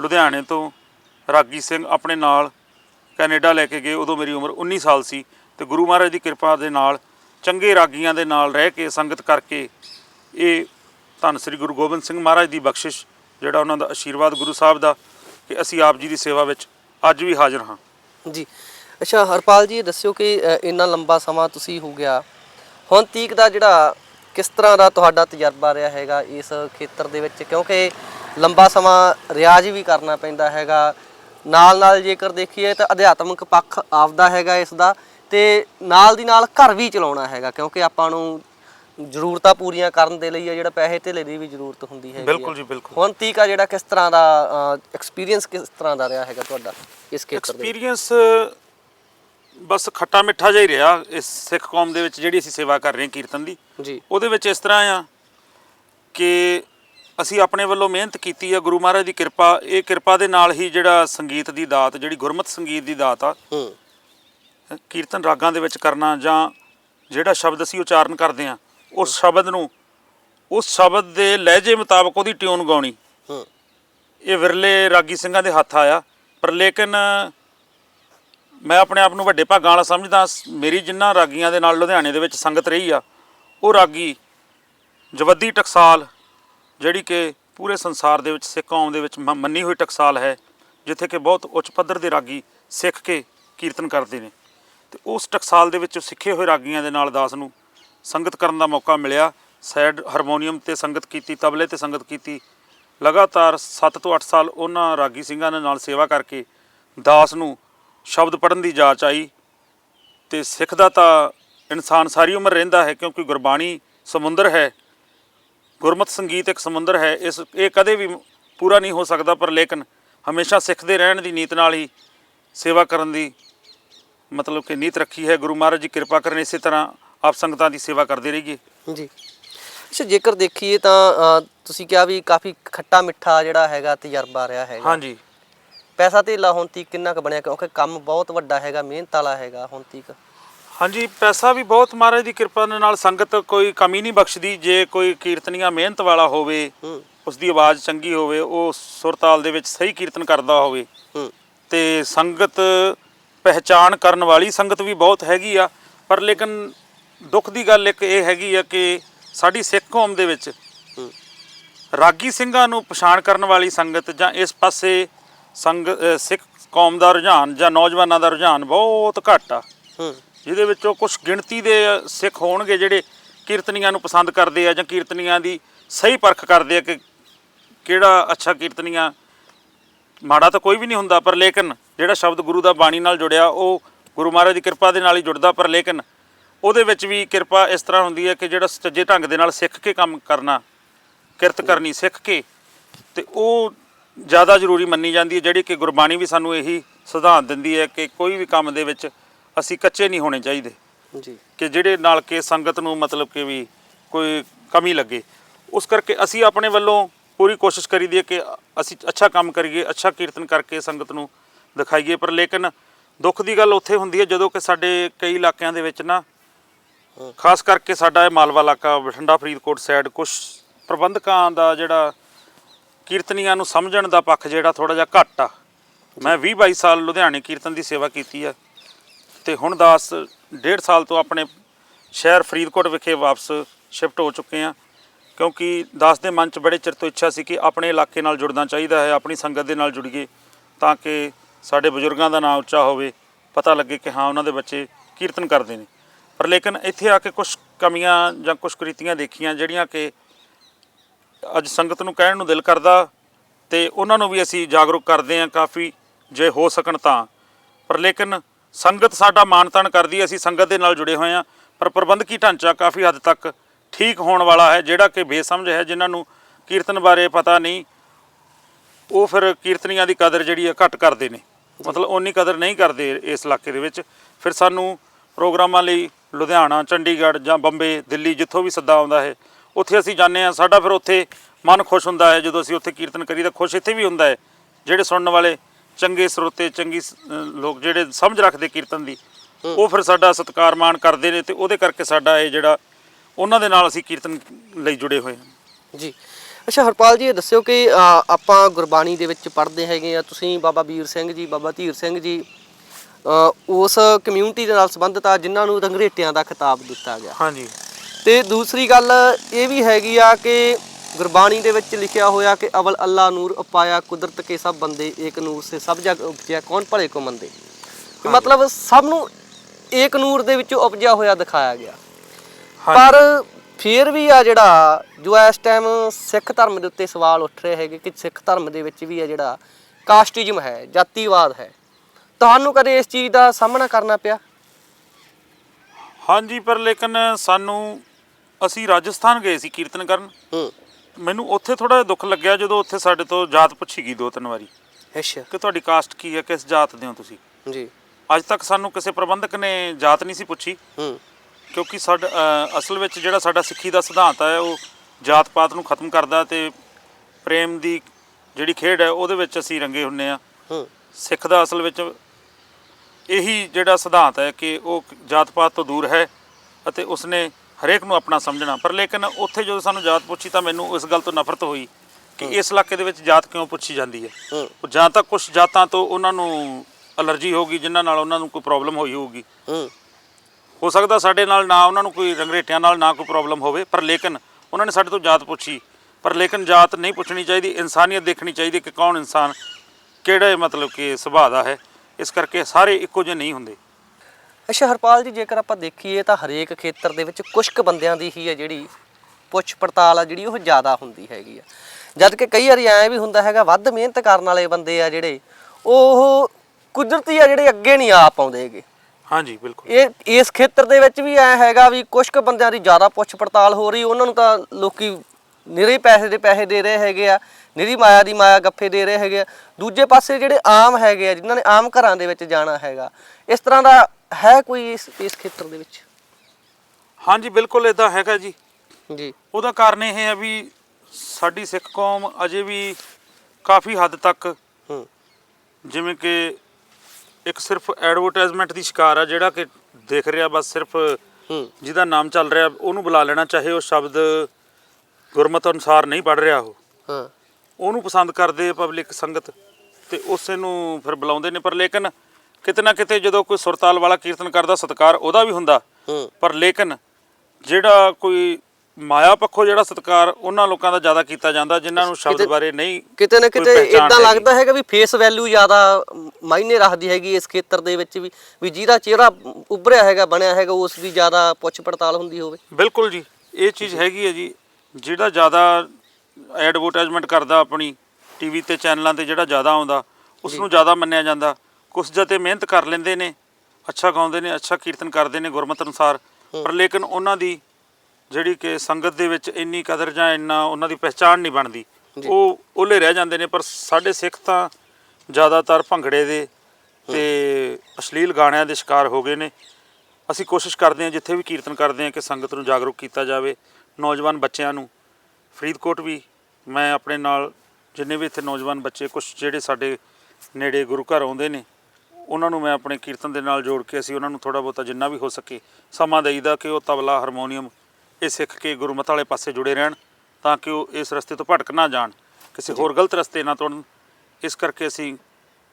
ਲੁਧਿਆਣੇ ਤੋਂ ਰਾਗੀ ਸਿੰਘ ਆਪਣੇ ਨਾਲ ਕੈਨੇਡਾ ਲੈ ਕੇ ਗਏ। ਉਦੋਂ ਮੇਰੀ ਉਮਰ 19 ਸਾਲ ਸੀ। ਤੇ ਗੁਰੂ ਮਹਾਰਾਜ ਦੀ ਕਿਰਪਾ ਦੇ ਨਾਲ, ਚੰਗੇ ਰਾਗੀਆਂ ਦੇ ਨਾਲ ਰਹਿ ਕੇ ਸੰਗਤ ਕਰਕੇ ਇਹ ਧੰਨ ਸ੍ਰੀ ਗੁਰੂ ਗੋਬਿੰਦ ਸਿੰਘ ਮਹਾਰਾਜ ਦੀ ਬਖਸ਼ਿਸ਼, ਜਿਹੜਾ ਉਹਨਾਂ ਦਾ ਆਸ਼ੀਰਵਾਦ ਗੁਰੂ ਸਾਹਿਬ ਦਾ, ਕਿ ਅਸੀਂ ਆਪ ਜੀ ਦੀ ਸੇਵਾ ਵਿੱਚ ਅੱਜ ਵੀ ਹਾਜ਼ਰ ਹਾਂ। ਜੀ। ਅੱਛਾ, ਹਰਪਾਲ ਜੀ, ਦੱਸਿਓ ਕਿ ਇੰਨਾ ਲੰਬਾ ਸਮਾਂ ਤੁਸੀਂ ਹੋ ਗਿਆ। ਹੁਣ ਤੀਕ ਦਾ ਜਿਹੜਾ ਕਿਸ ਤਰ੍ਹਾਂ ਦਾ ਤੁਹਾਡਾ ਤਜਰਬਾ ਰਿਹਾ ਹੈਗਾ ਇਸ ਖੇਤਰ ਦੇ ਵਿੱਚ? ਕਿਉਂਕਿ ਲੰਬਾ ਸਮਾਂ ਰਿਆਜ਼ ਵੀ ਕਰਨਾ ਪੈਂਦਾ ਹੈਗਾ। ਨਾਲ ਨਾਲ ਜੇਕਰ ਦੇਖੀਏ ਤਾਂ ਅਧਿਆਤਮਿਕ ਪੱਖ ਆਪਦਾ ਹੈਗਾ ਇਸ ਦਾ। ਤੇ ਨਾਲ ਦੀ ਨਾਲ ਘਰ ਵੀ ਚਲਾਉਣਾ ਹੈਗਾ ਕਿਉਂਕਿ ਆਪਾਂ ਨੂੰ ਜ਼ਰੂਰਤਾਂ ਪੂਰੀਆਂ ਕਰਨ ਦੇ ਲਈ ਆ ਜਿਹੜਾ ਪੈਸੇ ਧੇਲੇ ਦੀ ਵੀ ਜ਼ਰੂਰਤ ਹੁੰਦੀ ਆ। ਬਿਲਕੁਲ ਜੀ, ਬਿਲਕੁਲ। ਹੁਣ ਤੀਕ ਜਿਹੜਾ ਕਿਸ ਤਰ੍ਹਾਂ ਦਾ ਐਕਸਪੀਰੀਅੰਸ ਕਿਸ ਤਰ੍ਹਾਂ ਦਾ ਰਿਹਾ ਹੈਗਾ ਤੁਹਾਡਾ ਇਸ ਖੇਤਰ ਦੇ? ਐਕਸਪੀਰੀਅੰਸ ਬਸ ਖੱਟਾ ਮਿੱਠਾ ਜਿਹਾ ਹੀ ਰਿਹਾ ਇਸ ਸਿੱਖ ਕੌਮ ਦੇ ਵਿੱਚ ਜਿਹੜੀ ਅਸੀਂ ਸੇਵਾ ਕਰ ਰਹੇ ਹਾਂ ਕੀਰਤਨ ਦੀ ਜੀ ਉਹਦੇ ਵਿੱਚ ਇਸ ਤਰ੍ਹਾਂ ਆ ਕਿ ਅਸੀਂ ਆਪਣੇ ਵੱਲੋਂ ਮਿਹਨਤ ਕੀਤੀ ਆ ਗੁਰੂ ਮਹਾਰਾਜ ਦੀ ਕਿਰਪਾ ਇਹ ਕਿਰਪਾ ਦੇ ਨਾਲ ਹੀ ਜਿਹੜਾ ਸੰਗੀਤ ਦੀ ਦਾਤ ਜਿਹੜੀ ਗੁਰਮਤਿ ਸੰਗੀਤ ਦੀ ਦਾਤ ਆ ਹੂੰ ਕੀਰਤਨ ਰਾਗਾਂ ਦੇ ਵਿੱਚ ਕਰਨਾ ਜਾਂ ਜਿਹੜਾ ਸ਼ਬਦ ਅਸੀਂ ਉਚਾਰਨ ਕਰਦੇ ਆ ਉਸ ਸ਼ਬਦ ਨੂੰ ਉਸ ਸ਼ਬਦ ਦੇ ਲਹਿਜੇ ਮੁਤਾਬਕ ਉਹਦੀ ਟਿਊਨ ਗਾਉਣੀ। ਇਹ ਵਿਰਲੇ ਰਾਗੀ ਸਿੰਘਾਂ ਦੇ ਹੱਥ ਆਇਆ। ਪਰ ਲੇਕਿਨ ਮੈਂ ਆਪਣੇ ਆਪ ਨੂੰ ਵੱਡੇ ਭਾਗਾਂ ਵਾਲਾ ਸਮਝਦਾ ਮੇਰੀ ਜਿੰਨਾ ਰਾਗੀਆਂ ਦੇ ਨਾਲ ਲੁਧਿਆਣੇ ਦੇ ਵਿੱਚ ਸੰਗਤ ਰਹੀ ਆ ਉਹ ਰਾਗੀ ਜਵੱਦੀ ਟਕਸਾਲ ਜਿਹੜੀ ਕਿ ਪੂਰੇ ਸੰਸਾਰ ਦੇ ਵਿੱਚ ਸਿੱਖ ਕੌਮ ਦੇ ਵਿੱਚ ਮੰਨੀ ਹੋਈ ਟਕਸਾਲ ਹੈ ਜਿੱਥੇ ਕਿ ਬਹੁਤ ਉੱਚ ਪੱਧਰ ਦੇ ਰਾਗੀ ਸਿੱਖ ਕੇ ਕੀਰਤਨ ਕਰਦੇ ਨੇ। ਤੇ ਉਸ ਟਕਸਾਲ ਦੇ ਵਿੱਚ ਸਿੱਖੇ ਹੋਏ ਰਾਗੀਆਂ ਦੇ ਨਾਲ ਦਾਸ ਨੂੰ ਸੰਗਤ ਕਰਨ ਦਾ ਮੌਕਾ ਮਿਲਿਆ। ਸੈਡ ਹਾਰਮੋਨੀਅਮ ਤੇ ਸੰਗਤ ਕੀਤੀ, ਤਬਲੇ ਤੇ ਸੰਗਤ ਕੀਤੀ। ਲਗਾਤਾਰ 7 ਤੋਂ 8 ਸਾਲ ਉਹਨਾਂ ਰਾਗੀ ਸਿੰਘਾਂ ਦੇ ਨਾਲ ਸੇਵਾ ਕਰਕੇ ਦਾਸ ਨੂੰ ਸ਼ਬਦ ਪੜ੍ਹਨ ਦੀ ਜਾਚ ਆਈ ਤੇ ਸਿੱਖ ਦਾ ਤਾਂ ਇਨਸਾਨ ਸਾਰੀ ਉਮਰ ਰਹਿੰਦਾ ਹੈ ਕਿਉਂਕਿ ਗੁਰਬਾਣੀ ਸਮੁੰਦਰ ਹੈ, ਗੁਰਮਤਿ ਸੰਗੀਤ ਇੱਕ ਸਮੁੰਦਰ ਹੈ। ਇਸ, ਇਹ ਕਦੇ ਵੀ ਪੂਰਾ ਨਹੀਂ ਹੋ ਸਕਦਾ, ਪਰ ਲੇਕਿਨ ਹਮੇਸ਼ਾ ਸਿੱਖਦੇ ਰਹਿਣ ਦੀ ਨੀਤ ਨਾਲ ਹੀ ਸੇਵਾ ਕਰਨ ਦੀ ਮਤਲਬ ਕਿ ਨੀਤ ਰੱਖੀ ਹੈ ਗੁਰੂ ਮਹਾਰਾਜ ਜੀ ਕਿਰਪਾ ਕਰਨ ਇਸੇ ਤਰ੍ਹਾਂ ਆਪ ਸੰਗਤਾਂ ਦੀ ਸੇਵਾ ਕਰਦੇ ਰਹੀਏ। ਜੀ। ਅੱਛਾ ਜੇਕਰ ਦੇਖੀਏ ਤਾਂ ਤੁਸੀਂ ਕਿਹਾ ਵੀ ਕਾਫੀ ਖੱਟਾ ਮਿੱਠਾ ਜਿਹੜਾ ਹੈਗਾ ਤਜਰਬਾ ਰਿਹਾ ਹੈਗਾ। ਹਾਂਜੀ। ਪੈਸਾ ਧੇਲਾ ਹੁਣ ਤੀਕ ਕਿੰਨਾ ਕੁ ਬਣਿਆ? ਕਿਉਂਕਿ ਕੰਮ ਬਹੁਤ ਵੱਡਾ ਹੈਗਾ ਮਿਹਨਤ ਵਾਲਾ ਹੈਗਾ ਹੁਣ ਤੀਕ। ਹਾਂਜੀ ਪੈਸਾ ਵੀ ਬਹੁਤ ਮਹਾਰਾਜ ਦੀ ਕਿਰਪਾ ਨਾਲ ਸੰਗਤ ਕੋਈ ਕਮੀ ਨਹੀਂ ਬਖਸ਼ਦੀ। ਜੇ ਕੋਈ ਕੀਰਤਨੀਆ ਮਿਹਨਤ ਵਾਲਾ ਹੋਵੇ ਹੂੰ। ਉਸ ਦੀ ਆਵਾਜ਼ ਚੰਗੀ ਹੋਵੇ ਉਹ ਸੁਰ ਤਾਲ ਦੇ ਵਿੱਚ ਸਹੀ ਕੀਰਤਨ ਕਰਦਾ ਹੋਵੇ ਹੂੰ। ਤੇ ਸੰਗਤ ਪਹਿਚਾਣ ਕਰਨ ਵਾਲੀ ਸੰਗਤ ਵੀ ਬਹੁਤ ਹੈਗੀ ਆ ਪਰ ਲੇਕਿਨ ਦੁੱਖ ਦੀ ਗੱਲ ਇੱਕ ਇਹ ਹੈਗੀ ਆ ਕਿ ਸਾਡੀ ਸਿੱਖ ਕੌਮ ਦੇ ਵਿੱਚ ਰਾਗੀ ਸਿੰਘਾਂ ਨੂੰ ਪਛਾਣ ਕਰਨ ਵਾਲੀ ਸੰਗਤ ਜਾਂ ਇਸ ਪਾਸੇ ਸੰਗ ਸਿੱਖ ਕੌਮ ਦਾ ਰੁਝਾਨ ਜਾਂ ਨੌਜਵਾਨਾਂ ਦਾ ਰੁਝਾਨ ਬਹੁਤ ਘੱਟ ਆ। ਜਿਹਦੇ ਵਿੱਚੋਂ ਕੁਝ ਗਿਣਤੀ ਦੇ ਸਿੱਖ ਹੋਣਗੇ ਜਿਹੜੇ ਕੀਰਤਨੀਆਂ ਨੂੰ ਪਸੰਦ ਕਰਦੇ ਆ ਜਾਂ ਕੀਰਤਨੀਆਂ ਦੀ ਸਹੀ ਪਰਖ ਕਰਦੇ ਆ ਕਿ ਕਿਹੜਾ ਅੱਛਾ ਕੀਰਤਨੀਆਂ ਮਾੜਾ ਤਾਂ ਕੋਈ ਵੀ ਨਹੀਂ ਹੁੰਦਾ ਪਰ ਲੇਕਿਨ ਜਿਹੜਾ ਸ਼ਬਦ ਗੁਰੂ ਦਾ ਬਾਣੀ ਨਾਲ ਜੁੜਿਆ ਉਹ ਗੁਰੂ ਮਹਾਰਾਜ ਦੀ ਕਿਰਪਾ ਦੇ ਨਾਲ ਹੀ ਜੁੜਦਾ ਪਰ ਲੇਕਿਨ ਉਹਦੇ ਵਿੱਚ ਵੀ ਕਿਰਪਾ ਇਸ ਤਰ੍ਹਾਂ ਹੁੰਦੀ ਹੈ ਕਿ ਜਿਹੜਾ ਸੱਚੇ ਢੰਗ ਦੇ ਨਾਲ ਸਿੱਖ ਕੇ ਕੰਮ ਕਰਨਾ ਕਿਰਤ ਕਰਨੀ ਸਿੱਖ ਕੇ ਤੇ ਉਹ ਜ਼ਿਆਦਾ ਜ਼ਰੂਰੀ ਮੰਨੀ ਜਾਂਦੀ ਹੈ ਜਿਹੜੀ ਕਿ ਗੁਰਬਾਣੀ ਵੀ ਸਾਨੂੰ ਇਹੀ ਸਿਧਾਂਤ ਦਿੰਦੀ ਹੈ ਕਿ ਕੋਈ ਵੀ ਕੰਮ ਦੇ ਵਿੱਚ ਅਸੀਂ ਕੱਚੇ ਨਹੀਂ ਹੋਣੇ ਚਾਹੀਦੇ। ਜੀ। ਕਿ ਜਿਹੜੇ ਨਾਲ ਕਿ ਸੰਗਤ ਨੂੰ ਮਤਲਬ ਕਿ ਵੀ ਕੋਈ ਕਮੀ ਲੱਗੇ। ਉਸ ਕਰਕੇ ਅਸੀਂ ਆਪਣੇ ਵੱਲੋਂ ਪੂਰੀ ਕੋਸ਼ਿਸ਼ ਕਰੀ ਦੀ ਹੈ ਕਿ ਅਸੀਂ ਅੱਛਾ ਕੰਮ ਕਰੀਏ, ਅੱਛਾ ਕੀਰਤਨ ਕਰਕੇ ਸੰਗਤ ਨੂੰ ਦਿਖਾਈਏ। ਪਰ ਲੇਕਿਨ ਦੁੱਖ ਦੀ ਗੱਲ ਉੱਥੇ ਹੁੰਦੀ ਹੈ ਜਦੋਂ ਕਿ ਸਾਡੇ ਕਈ ਇਲਾਕਿਆਂ ਦੇ ਵਿੱਚ ਨਾ, ਖਾਸ ਕਰਕੇ ਸਾਡਾ ਇਹ ਮਾਲਵਾ ਇਲਾਕਾ, ਬਠਿੰਡਾ, ਫਰੀਦਕੋਟ ਸਾਈਡ ਕੁਝ ਪ੍ਰਬੰਧਕਾਂ ਦਾ ਜਿਹੜਾ ਕੀਰਤਨੀਆਂ ਨੂੰ ਸਮਝਣ ਦਾ ਪੱਖ ਜਿਹੜਾ ਥੋੜਾ ਜਿਹਾ ਘੱਟ ਆ। ਮੈਂ 20 22 ਸਾਲ ਲੁਧਿਆਣੇ ਕੀਰਤਨ ਦੀ ਸੇਵਾ ਕੀਤੀ ਆ ਤੇ ਹੁਣ 10 ਡੇਢ ਸਾਲ ਤੋਂ ਆਪਣੇ ਸ਼ਹਿਰ ਫਰੀਦਕੋਟ ਵਿਖੇ ਵਾਪਸ ਸ਼ਿਫਟ ਹੋ ਚੁੱਕੇ ਆ ਕਿਉਂਕਿ ਦਾਸ ਦੇ ਮਨ 'ਚ ਬੜੇ ਚਿਰ ਤੋਂ ਇੱਛਾ ਸੀ ਕਿ ਆਪਣੇ ਇਲਾਕੇ ਨਾਲ ਜੁੜਨਾ ਚਾਹੀਦਾ ਹੈ ਆਪਣੀ ਸੰਗਤ ਦੇ ਨਾਲ ਜੁੜੀਏ ਤਾਂ ਕਿ ਸਾਡੇ ਬਜ਼ੁਰਗਾਂ ਦਾ ਨਾਮ ਉੱਚਾ ਹੋਵੇ ਪਤਾ ਲੱਗੇ ਕਿ ਹਾਂ ਉਹਨਾਂ ਦੇ ਬੱਚੇ ਕੀਰਤਨ ਕਰਦੇ ਨੇ। ਪਰ ਲੇਕਿਨ ਇੱਥੇ ਆ ਕੇ ਕੁਝ ਕਮੀਆਂ ਜਾਂ ਕੁਝ ਕ੍ਰਿਤੀਆਂ ਦੇਖੀਆਂ ਜਿਹੜੀਆਂ ਕਿ ਅੱਜ ਸੰਗਤ ਨੂੰ ਕਹਿਣ ਨੂੰ ਦਿਲ ਕਰਦਾ ਤੇ ਉਹਨਾਂ ਨੂੰ ਵੀ ਅਸੀਂ ਜਾਗਰੂਕ ਕਰਦੇ ਹਾਂ ਕਾਫੀ ਜੇ ਹੋ ਸਕਣ ਤਾਂ। ਪਰ ਲੇਕਿਨ ਸੰਗਤ ਸਾਡਾ ਮਾਨਤਾਨ ਕਰਦੀ ਹੈ, ਅਸੀਂ ਸੰਗਤ ਦੇ ਨਾਲ ਜੁੜੇ ਹੋਏ ਹਾਂ। ਪਰ ਪ੍ਰਬੰਧਕੀ ਢਾਂਚਾ ਕਾਫੀ ਹੱਦ ਤੱਕ ਠੀਕ ਹੋਣ ਵਾਲਾ ਹੈ, ਜਿਹੜਾ ਕਿ ਬੇਸਮਝ ਹੈ, ਜਿਨ੍ਹਾਂ ਨੂੰ ਕੀਰਤਨ ਬਾਰੇ ਪਤਾ ਨਹੀਂ, ਉਹ ਫਿਰ ਕੀਰਤਨੀਆਂ ਦੀ ਕਦਰ ਜਿਹੜੀ ਹੈ ਘੱਟ ਕਰਦੇ ਨੇ। ਮਤਲਬ ਓਨੀ ਕਦਰ ਨਹੀਂ ਕਰਦੇ ਇਸ ਇਲਾਕੇ ਦੇ ਵਿੱਚ। ਫਿਰ ਸਾਨੂੰ ਪ੍ਰੋਗਰਾਮਾਂ ਲਈ ਲੁਧਿਆਣਾ, ਚੰਡੀਗੜ੍ਹ ਜਾਂ ਬੰਬੇ, ਦਿੱਲੀ ਜਿੱਥੋਂ ਵੀ ਸੱਦਾ ਆਉਂਦਾ ਹੈ, ਉੱਥੇ ਅਸੀਂ ਜਾਂਦੇ ਹਾਂ। ਸਾਡਾ ਫਿਰ ਉੱਥੇ ਮਨ ਖੁਸ਼ ਹੁੰਦਾ ਹੈ, ਜਦੋਂ ਅਸੀਂ ਉੱਥੇ ਕੀਰਤਨ ਕਰੀਦਾ ਖੁਸ਼ ਇੱਥੇ ਵੀ ਹੁੰਦਾ ਹੈ। ਜਿਹੜੇ ਸੁਣਨ ਵਾਲੇ ਚੰਗੇ ਸਰੋਤੇ, ਚੰਗੀ ਲੋਕ ਜਿਹੜੇ ਸਮਝ ਰੱਖਦੇ ਕੀਰਤਨ ਦੀ, ਉਹ ਫਿਰ ਸਾਡਾ ਸਤਿਕਾਰ ਮਾਣ ਕਰਦੇ ਨੇ ਤੇ ਉਹਦੇ ਕਰਕੇ ਸਾਡਾ ਇਹ ਜਿਹੜਾ ਉਹਨਾਂ ਦੇ ਨਾਲ ਅਸੀਂ ਕੀਰਤਨ ਲਈ ਜੁੜੇ ਹੋਏ ਹਾਂ। ਜੀ। ਅੱਛਾ ਹਰਪਾਲ ਜੀ ਇਹ ਦੱਸਿਓ ਕਿ ਅ, ਆਪਾਂ ਗੁਰਬਾਣੀ ਦੇ ਵਿੱਚ ਪੜ੍ਹਦੇ ਹੈਗੇ ਆ। ਤੁਸੀਂ ਬਾਬਾ ਵੀਰ ਸਿੰਘ ਜੀ ਬਾਬਾ ਧੀਰ ਸਿੰਘ ਜੀ ਅ, ਉਸ ਕਮਿਊਨਿਟੀ ਦੇ ਨਾਲ ਸੰਬੰਧਿਤ ਆ ਜਿਨ੍ਹਾਂ ਨੂੰ ਰੰਗਰੇਟਿਆਂ ਦਾ ਖਿਤਾਬ ਦਿੱਤਾ ਗਿਆ। ਹਾਂਜੀ। ਤੇ ਦੂਸਰੀ ਗੱਲ ਇਹ ਵੀ ਹੈਗੀ ਆ ਕਿ ਗੁਰਬਾਣੀ ਦੇ ਵਿੱਚ ਲਿਖਿਆ ਹੋਇਆ ਕਿ ਅਵਲ ਅੱਲਾ ਨੂਰ ਉਪਾਇਆ ਕੁਦਰਤ ਕੇ ਸਭ ਬੰਦੇ ਏਕ ਨੂਰ ਸੇ ਸਭ ਜਗ ਉਪਜਿਆ ਕੌਣ ਭਲੇ ਕੋ ਮੰਦੇ? ਕਿ ਮਤਲਬ ਸਭ ਨੂੰ ਏਕ ਨੂਰ ਦੇ ਵਿੱਚੋਂ ਉਪਜਿਆ ਹੋਇਆ ਦਿਖਾਇਆ ਗਿਆ। ਪਰ ਫਿਰ ਵੀ ਆ ਜਿਹੜਾ ਜੋ ਇਸ ਟਾਈਮ ਸਿੱਖ ਧਰਮ ਦੇ ਉੱਤੇ ਸਵਾਲ ਉੱਠ ਰਹੇ ਹੈਗੇ ਕਿ ਸਿੱਖ ਧਰਮ ਦੇ ਵਿੱਚ ਵੀ ਆ ਜਿਹੜਾ ਕਾਸਟਿਜ਼ਮ ਹੈ ਜਾਤੀਵਾਦ ਹੈ ਤੁਹਾਨੂੰ ਕਦੇ ਇਸ ਚੀਜ਼ ਦਾ ਸਾਹਮਣਾ ਕਰਨਾ ਪਿਆ? ਹਾਂਜੀ ਪਰ ਲੇਕਿਨ ਸਾਨੂੰ ਅਸੀਂ ਰਾਜਸਥਾਨ ਗਏ ਸੀ ਕੀਰਤਨ ਕਰਨ। ਹੂੰ। ਮੈਨੂੰ ਉੱਥੇ ਥੋੜਾ ਦੁੱਖ ਲੱਗਿਆ ਜਦੋਂ ਉੱਥੇ ਸਾਡੇ ਤੋਂ ਜਾਤ ਪੁੱਛੀ ਗਈ ਦੋ ਤਿੰਨ ਵਾਰੀ। ਅੱਛਾ। ਕਿ ਤੁਹਾਡੀ ਕਾਸਟ ਕੀ ਹੈ ਕਿਸ ਜਾਤ ਦੇ ਹੋ ਤੁਸੀਂ? ਜੀ। ਅੱਜ ਤੱਕ ਸਾਨੂੰ ਕਿਸੇ ਪ੍ਰਬੰਧਕ ਨੇ ਜਾਤ ਨਹੀਂ ਸੀ ਪੁੱਛੀ। ਹੂੰ। ਕਿਉਂਕਿ ਸਾਡਾ ਅ, ਅਸਲ ਵਿੱਚ ਜਿਹੜਾ ਸਾਡਾ ਸਿੱਖੀ ਦਾ ਸਿਧਾਂਤ ਹੈ ਉਹ ਜਾਤ ਪਾਤ ਨੂੰ ਖਤਮ ਕਰਦਾ ਤੇ ਪ੍ਰੇਮ ਦੀ ਜਿਹੜੀ ਖੇਡ ਹੈ ਉਹਦੇ ਵਿੱਚ ਅਸੀਂ ਰੰਗੇ ਹੁੰਨੇ ਆ। ਹੂੰ। ਸਿੱਖ ਦਾ ਅਸਲ ਵਿੱਚ ਇਹੀ ਜਿਹੜਾ ਸਿਧਾਂਤ ਹੈ ਕਿ ਉਹ ਜਾਤ ਪਾਤ ਤੋਂ ਦੂਰ ਹੈ ਅਤੇ ਉਸਨੇ ਹਰੇਕ ਨੂੰ ਆਪਣਾ ਸਮਝਣਾ। ਪਰ ਲੇਕਿਨ ਉੱਥੇ ਜਦੋਂ ਸਾਨੂੰ ਜਾਤ ਪੁੱਛੀ ਤਾਂ ਮੈਨੂੰ ਇਸ ਗੱਲ ਤੋਂ ਨਫ਼ਰਤ ਹੋਈ ਕਿ ਇਸ ਇਲਾਕੇ ਦੇ ਵਿੱਚ ਜਾਤ ਕਿਉਂ ਪੁੱਛੀ ਜਾਂਦੀ ਹੈ? ਹੂੰ। ਉਹ ਜਾਂ ਤਾਂ ਕੁਝ ਜਾਤਾਂ ਤੋਂ ਉਹਨਾਂ ਨੂੰ ਅਲਰਜੀ ਹੋਗੀ ਜਿਨ੍ਹਾਂ ਨਾਲ ਉਹਨਾਂ ਨੂੰ ਕੋਈ ਪ੍ਰੋਬਲਮ ਹੋਈ ਹੋਊਗੀ। ਹੂੰ। ਹੋ ਸਕਦਾ ਸਾਡੇ ਨਾਲ ਨਾ ਉਹਨਾਂ ਨੂੰ ਕੋਈ ਰੰਗਰੇਟਿਆਂ ਨਾਲ ਨਾ ਕੋਈ ਪ੍ਰੋਬਲਮ ਹੋਵੇ, ਪਰ ਲੇਕਿਨ ਉਹਨਾਂ ਨੇ ਸਾਡੇ ਤੋਂ ਜਾਤ ਪੁੱਛੀ। ਪਰ ਲੇਕਿਨ ਜਾਤ ਨਹੀਂ ਪੁੱਛਣੀ ਚਾਹੀਦੀ, ਇਨਸਾਨੀਅਤ ਦੇਖਣੀ ਚਾਹੀਦੀ ਕਿ ਕੌਣ ਇਨਸਾਨ ਕਿਹੜੇ ਮਤਲਬ ਕਿ ਸੁਭਾਅ ਦਾ ਹੈ। ਇਸ ਕਰਕੇ ਸਾਰੇ ਇੱਕੋ ਜਿਹੇ ਨਹੀਂ ਹੁੰਦੇ। ਅੱਛਾ, ਹਰਪਾਲ ਜੀ, ਜੇਕਰ ਆਪਾਂ ਦੇਖੀਏ ਤਾਂ ਹਰੇਕ ਖੇਤਰ ਦੇ ਵਿੱਚ ਕੁਝ ਕੁ ਬੰਦਿਆਂ ਦੀ ਹੀ ਹੈ ਜਿਹੜੀ ਪੁੱਛ ਪੜਤਾਲ ਆ, ਜਿਹੜੀ ਉਹ ਜ਼ਿਆਦਾ ਹੁੰਦੀ ਹੈਗੀ ਆ। ਜਦ ਕਿ ਕਈ ਵਾਰੀ ਐਂ ਵੀ ਹੁੰਦਾ ਹੈਗਾ, ਵੱਧ ਮਿਹਨਤ ਕਰਨ ਵਾਲੇ ਬੰਦੇ ਆ ਜਿਹੜੇ, ਉਹ ਕੁਦਰਤੀ ਆ, ਜਿਹੜੇ ਅੱਗੇ ਨਹੀਂ ਆ ਪਾਉਂਦੇਗੇ ਹਾਂਜੀ ਬਿਲਕੁਲ। ਇਹ ਇਸ ਖੇਤਰ ਦੇ ਵਿੱਚ ਵੀ ਐ ਹੈਗਾ ਵੀ ਕੁਝ ਕੁ ਬੰਦਿਆਂ ਦੀ ਜ਼ਿਆਦਾ ਪੁੱਛ ਪੜਤਾਲ ਹੋ ਰਹੀ ਉਹਨਾਂ ਨੂੰ ਤਾਂ ਲੋਕੀ ਨਿਰੇ ਪੈਸੇ ਦੇ ਪੈਸੇ ਦੇ ਰਹੇ ਹੈਗੇ ਆ ਨਿਰੀ ਮਾਇਆ ਦੀ ਮਾਇਆ ਗੱਫੇ ਦੇ ਰਹੇ ਹੈਗੇ ਆ। ਦੂਜੇ ਪਾਸੇ ਜਿਹੜੇ ਆਮ ਹੈਗੇ ਆ ਜਿਨ੍ਹਾਂ ਨੇ ਆਮ ਘਰਾਂ ਦੇ ਵਿੱਚ ਜਾਣਾ ਹੈਗਾ ਇਸ ਤਰ੍ਹਾਂ ਦਾ ਹੈ ਕੋਈ ਇਸ ਇਸ ਖੇਤਰ ਦੇ ਵਿੱਚ? ਹਾਂਜੀ ਬਿਲਕੁਲ ਇਦਾਂ ਹੈਗਾ ਜੀ। ਜੀ। ਉਹਦਾ ਕਾਰਨ ਇਹ ਹੈ ਵੀ ਸਾਡੀ ਸਿੱਖ ਕੌਮ ਅਜੇ ਵੀ ਕਾਫੀ ਹੱਦ ਤੱਕ ਹੂੰ। ਜਿਵੇਂ ਕਿ ਇੱਕ ਸਿਰਫ ਐਡਵਰਟਾਈਜ਼ਮੈਂਟ ਦੀ ਸ਼ਿਕਾਰ ਆ ਜਿਹੜਾ ਕਿ ਦੇਖ ਰਿਹਾ ਬਸ ਸਿਰਫ ਜਿਹਦਾ ਨਾਮ ਚੱਲ ਰਿਹਾ ਉਹਨੂੰ ਬੁਲਾ ਲੈਣਾ ਚਾਹੇ ਉਹ ਸ਼ਬਦ ਗੁਰਮਤ ਅਨੁਸਾਰ ਨਹੀਂ ਪੜ ਰਿਹਾ ਉਹ। ਹਾਂ। ਉਹਨੂੰ ਪਸੰਦ ਕਰਦੇ ਪਬਲਿਕ ਸੰਗਤ ਤੇ ਉਸੇ ਨੂੰ ਫਿਰ ਬੁਲਾਉਂਦੇ ਨੇ ਪਰ ਲੇਕਿਨ ਕਿਤੇ ਨਾ ਕਿਤੇ ਜਦੋਂ ਕੋਈ ਸੁਰਤਾਲ ਵਾਲਾ ਕੀਰਤਨ ਕਰਦਾ ਸਤਕਾਰ ਉਹਦਾ ਵੀ ਹੁੰਦਾ। ਪਰ ਲੇਕਿਨ ਜਿਹੜਾ ਕੋਈ ਮਾਇਆ ਪੱਖੋਂ ਜਿਹੜਾ ਸਤਕਾਰ ਉਹਨਾਂ ਲੋਕਾਂ ਦਾ ਜ਼ਿਆਦਾ ਕੀਤਾ ਜਾਂਦਾ ਜਿਨ੍ਹਾਂ ਨੂੰ ਸ਼ਬਦ ਬਾਰੇ ਨਹੀਂ ਕਿਤੇ ਨਾ ਕਿਤੇ ਇਦਾਂ। ਲੱਗਦਾ ਹੈਗਾ ਵੀ ਫੇਸ ਵੈਲਿਊ ਜ਼ਿਆਦਾ ਮਾਇਨੇ ਰੱਖਦੀ ਹੈਗੀ ਇਸ ਖੇਤਰ ਦੇ ਵਿੱਚ ਵੀ ਵੀ ਜਿਹਦਾ ਚਿਹਰਾ ਉੱਭਰਿਆ ਹੈਗਾ ਬਣਿਆ ਹੈਗਾ ਉਸ ਦੀ ਜ਼ਿਆਦਾ ਪੁੱਛ ਪੜਤਾਲ ਹੁੰਦੀ ਹੋਵੇ। ਬਿਲਕੁਲ ਜੀ ਇਹ ਚੀਜ਼ ਹੈਗੀ ਹੈ ਜੀ ਜਿਹੜਾ ਜ਼ਿਆਦਾ ਐਡਵਰਟਾਈਜ਼ਮੈਂਟ ਕਰਦਾ ਆਪਣੀ ਟੀਵੀ ਤੇ ਚੈਨਲਾਂ ਤੇ ਜਿਹੜਾ ਜ਼ਿਆਦਾ ਆਉਂਦਾ ਉਸ ਨੂੰ ਜ਼ਿਆਦਾ ਮੰਨਿਆ ਜਾਂਦਾ। ਕੁਝ ਜਤੇ ਮਿਹਨਤ ਕਰ ਲੈਂਦੇ ਨੇ ਅੱਛਾ ਗਾਉਂਦੇ ਨੇ ਅੱਛਾ ਕੀਰਤਨ ਕਰਦੇ ਨੇ ਗੁਰਮਤ ਅਨੁਸਾਰ ਪਰ ਲੇਕਿਨ ਉਹਨਾਂ ਦੀ ਜਿਹੜੀ ਕਿ ਸੰਗਤ ਦੇ ਵਿੱਚ ਇੰਨੀ ਕਦਰ ਜਾਂ ਇੰਨਾ ਉਹਨਾਂ ਦੀ ਪਹਿਚਾਣ ਨਹੀਂ ਬਣਦੀ ਉਹ ਉਹਲੇ ਰਹਿ ਜਾਂਦੇ ਨੇ ਪਰ ਸਾਡੇ ਸਿੱਖ ਤਾਂ ਜ਼ਿਆਦਾਤਰ ਭੰਗੜੇ ਦੇ ਤੇ ਅਸ਼ਲੀਲ ਗਾਣਿਆਂ ਦੇ ਸ਼ਿਕਾਰ ਹੋ ਗਏ ਨੇ। ਅਸੀਂ ਕੋਸ਼ਿਸ਼ ਕਰਦੇ ਹਾਂ ਜਿੱਥੇ ਵੀ ਕੀਰਤਨ ਕਰਦੇ ਹਾਂ ਕਿ ਸੰਗਤ ਨੂੰ ਜਾਗਰੂਕ ਕੀਤਾ ਜਾਵੇ ਨੌਜਵਾਨ ਬੱਚਿਆਂ ਨੂੰ। ਫਰੀਦਕੋਟ ਵੀ ਮੈਂ ਆਪਣੇ ਨਾਲ ਜਿੰਨੇ ਵੀ ਇੱਥੇ ਨੌਜਵਾਨ ਬੱਚੇ ਕੁਝ ਜਿਹੜੇ ਸਾਡੇ ਨੇੜੇ ਗੁਰੂ ਘਰ ਆਉਂਦੇ ਨੇ ਉਹਨਾਂ ਨੂੰ ਮੈਂ ਆਪਣੇ ਕੀਰਤਨ ਦੇ ਨਾਲ ਜੋੜ ਕੇ ਅਸੀਂ ਉਹਨਾਂ ਨੂੰ ਥੋੜਾ ਬਹੁਤਾ ਜਿੰਨਾ ਵੀ ਹੋ ਸਕੇ ਸਮਾਂ ਦੇਈਦਾ ਕਿ ਉਹ ਤਬਲਾ ਹਾਰਮੋਨੀਅਮ ਇਹ ਸਿੱਖ ਕੇ ਗੁਰਮਤਿ ਵਾਲੇ ਪਾਸੇ ਜੁੜੇ ਰਹਿਣ ਤਾਂ ਕਿ ਉਹ ਇਸ ਰਸਤੇ ਤੋਂ ਭਟਕ ਨਾ ਜਾਣ ਕਿਸੇ ਹੋਰ ਗਲਤ ਰਸਤੇ ਨਾ ਤੁਰਨ। ਇਸ ਕਰਕੇ ਅਸੀਂ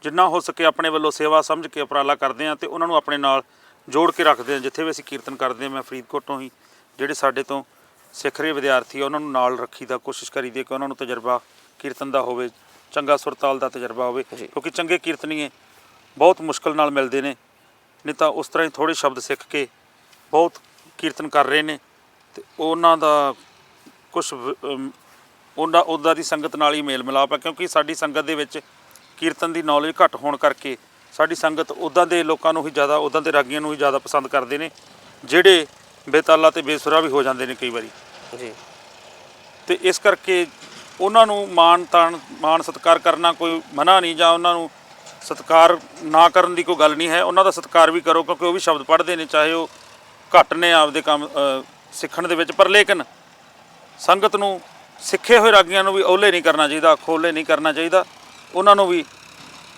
ਜਿੰਨਾ ਹੋ ਸਕੇ ਆਪਣੇ ਵੱਲੋਂ ਸੇਵਾ ਸਮਝ ਕੇ ਉਪਰਾਲਾ ਕਰਦੇ ਹਾਂ ਤੇ ਉਹਨਾਂ ਨੂੰ ਆਪਣੇ ਨਾਲ ਜੋੜ ਕੇ ਰੱਖਦੇ ਹਾਂ ਜਿੱਥੇ ਵੀ ਅਸੀਂ ਕੀਰਤਨ ਕਰਦੇ ਹਾਂ ਮੈਂ ਫਰੀਦਕੋਟ ਤੋਂ ਹੀ ਜਿਹੜੇ ਸਾਡੇ ਤੋਂ ਸਿੱਖ ਰਹੇ ਵਿਦਿਆਰਥੀ ਆ ਉਹਨਾਂ ਨੂੰ ਨਾਲ ਰੱਖੀ ਦਾ ਕੋਸ਼ਿਸ਼ ਕਰੀਦੀ ਕਿ ਉਹਨਾਂ ਨੂੰ ਤਜਰਬਾ ਕੀਰਤਨ ਦਾ ਹੋਵੇ ਚੰਗਾ ਸੁਰਤਾਲ ਦਾ ਤਜਰਬਾ ਹੋਵੇ। ਕਿਉਂਕਿ ਚੰਗੇ ਕੀਰਤਨੀਏ ਬਹੁਤ ਮੁਸ਼ਕਲ ਨਾਲ ਮਿਲਦੇ ਨੇ। ਨਹੀਂ ਤਾਂ ਉਸ ਤਰ੍ਹਾਂ ਹੀ ਥੋੜੇ ਸ਼ਬਦ ਸਿੱਖ ਕੇ ਬਹੁਤ ਕੀਰਤਨ ਕਰ ਰਹੇ ਨੇ। ਤੇ ਉਹਨਾਂ ਦਾ ਕੁਝ ਉਹਨਾਂ ਉਹਦਾ ਦੀ ਸੰਗਤ ਨਾਲ ਹੀ ਮੇਲ ਮਿਲਾਪ ਹੈ ਕਿਉਂਕਿ ਸਾਡੀ ਸੰਗਤ ਦੇ ਵਿੱਚ ਕੀਰਤਨ ਦੀ ਨੌਲੇਜ ਘੱਟ ਹੋਣ ਕਰਕੇ ਸਾਡੀ ਸੰਗਤ ਉਦਾਂ ਦੇ ਲੋਕਾਂ ਨੂੰ ਹੀ ਜ਼ਿਆਦਾ ਉਦਾਂ ਦੇ ਰਾਗੀਆਂ ਨੂੰ ਹੀ ਜ਼ਿਆਦਾ ਪਸੰਦ ਕਰਦੇ ਨੇ ਜਿਹੜੇ ਬੇਤਾਲਾ ਤੇ ਬੇਸੁਰਾ ਵੀ ਹੋ ਜਾਂਦੇ ਨੇ ਕਈ ਵਾਰੀ। ਜੀ। ਤੇ ਇਸ ਕਰਕੇ ਉਹਨਾਂ ਨੂੰ ਮਾਣ ਤਾਣ ਮਾਣ ਸਤਿਕਾਰ ਕਰਨਾ ਕੋਈ ਮਨਾ ਨਹੀਂ ਜਾਂ ਉਹਨਾਂ ਨੂੰ ਸਤਿਕਾਰ ਨਾ ਕਰਨ ਦੀ ਕੋਈ ਗੱਲ ਨਹੀਂ ਹੈ। ਉਹਨਾਂ ਦਾ ਸਤਿਕਾਰ ਵੀ ਕਰੋ ਕਿਉਂਕਿ ਉਹ ਵੀ ਸ਼ਬਦ ਪੜ੍ਹਦੇ ਨੇ ਚਾਹੇ ਉਹ ਘੱਟ ਨੇ ਆਪਦੇ ਕੰਮ ਸਿੱਖਣ ਦੇ ਵਿੱਚ ਪਰ ਲੇਕਿਨ ਸੰਗਤ ਨੂੰ ਸਿੱਖੇ ਹੋਏ ਰਾਗੀਆਂ ਨੂੰ ਵੀ ਓਲੇ ਨਹੀਂ ਕਰਨਾ ਚਾਹੀਦਾ ਖੋਲੇ ਨਹੀਂ ਕਰਨਾ ਚਾਹੀਦਾ। ਉਹਨਾਂ ਨੂੰ ਵੀ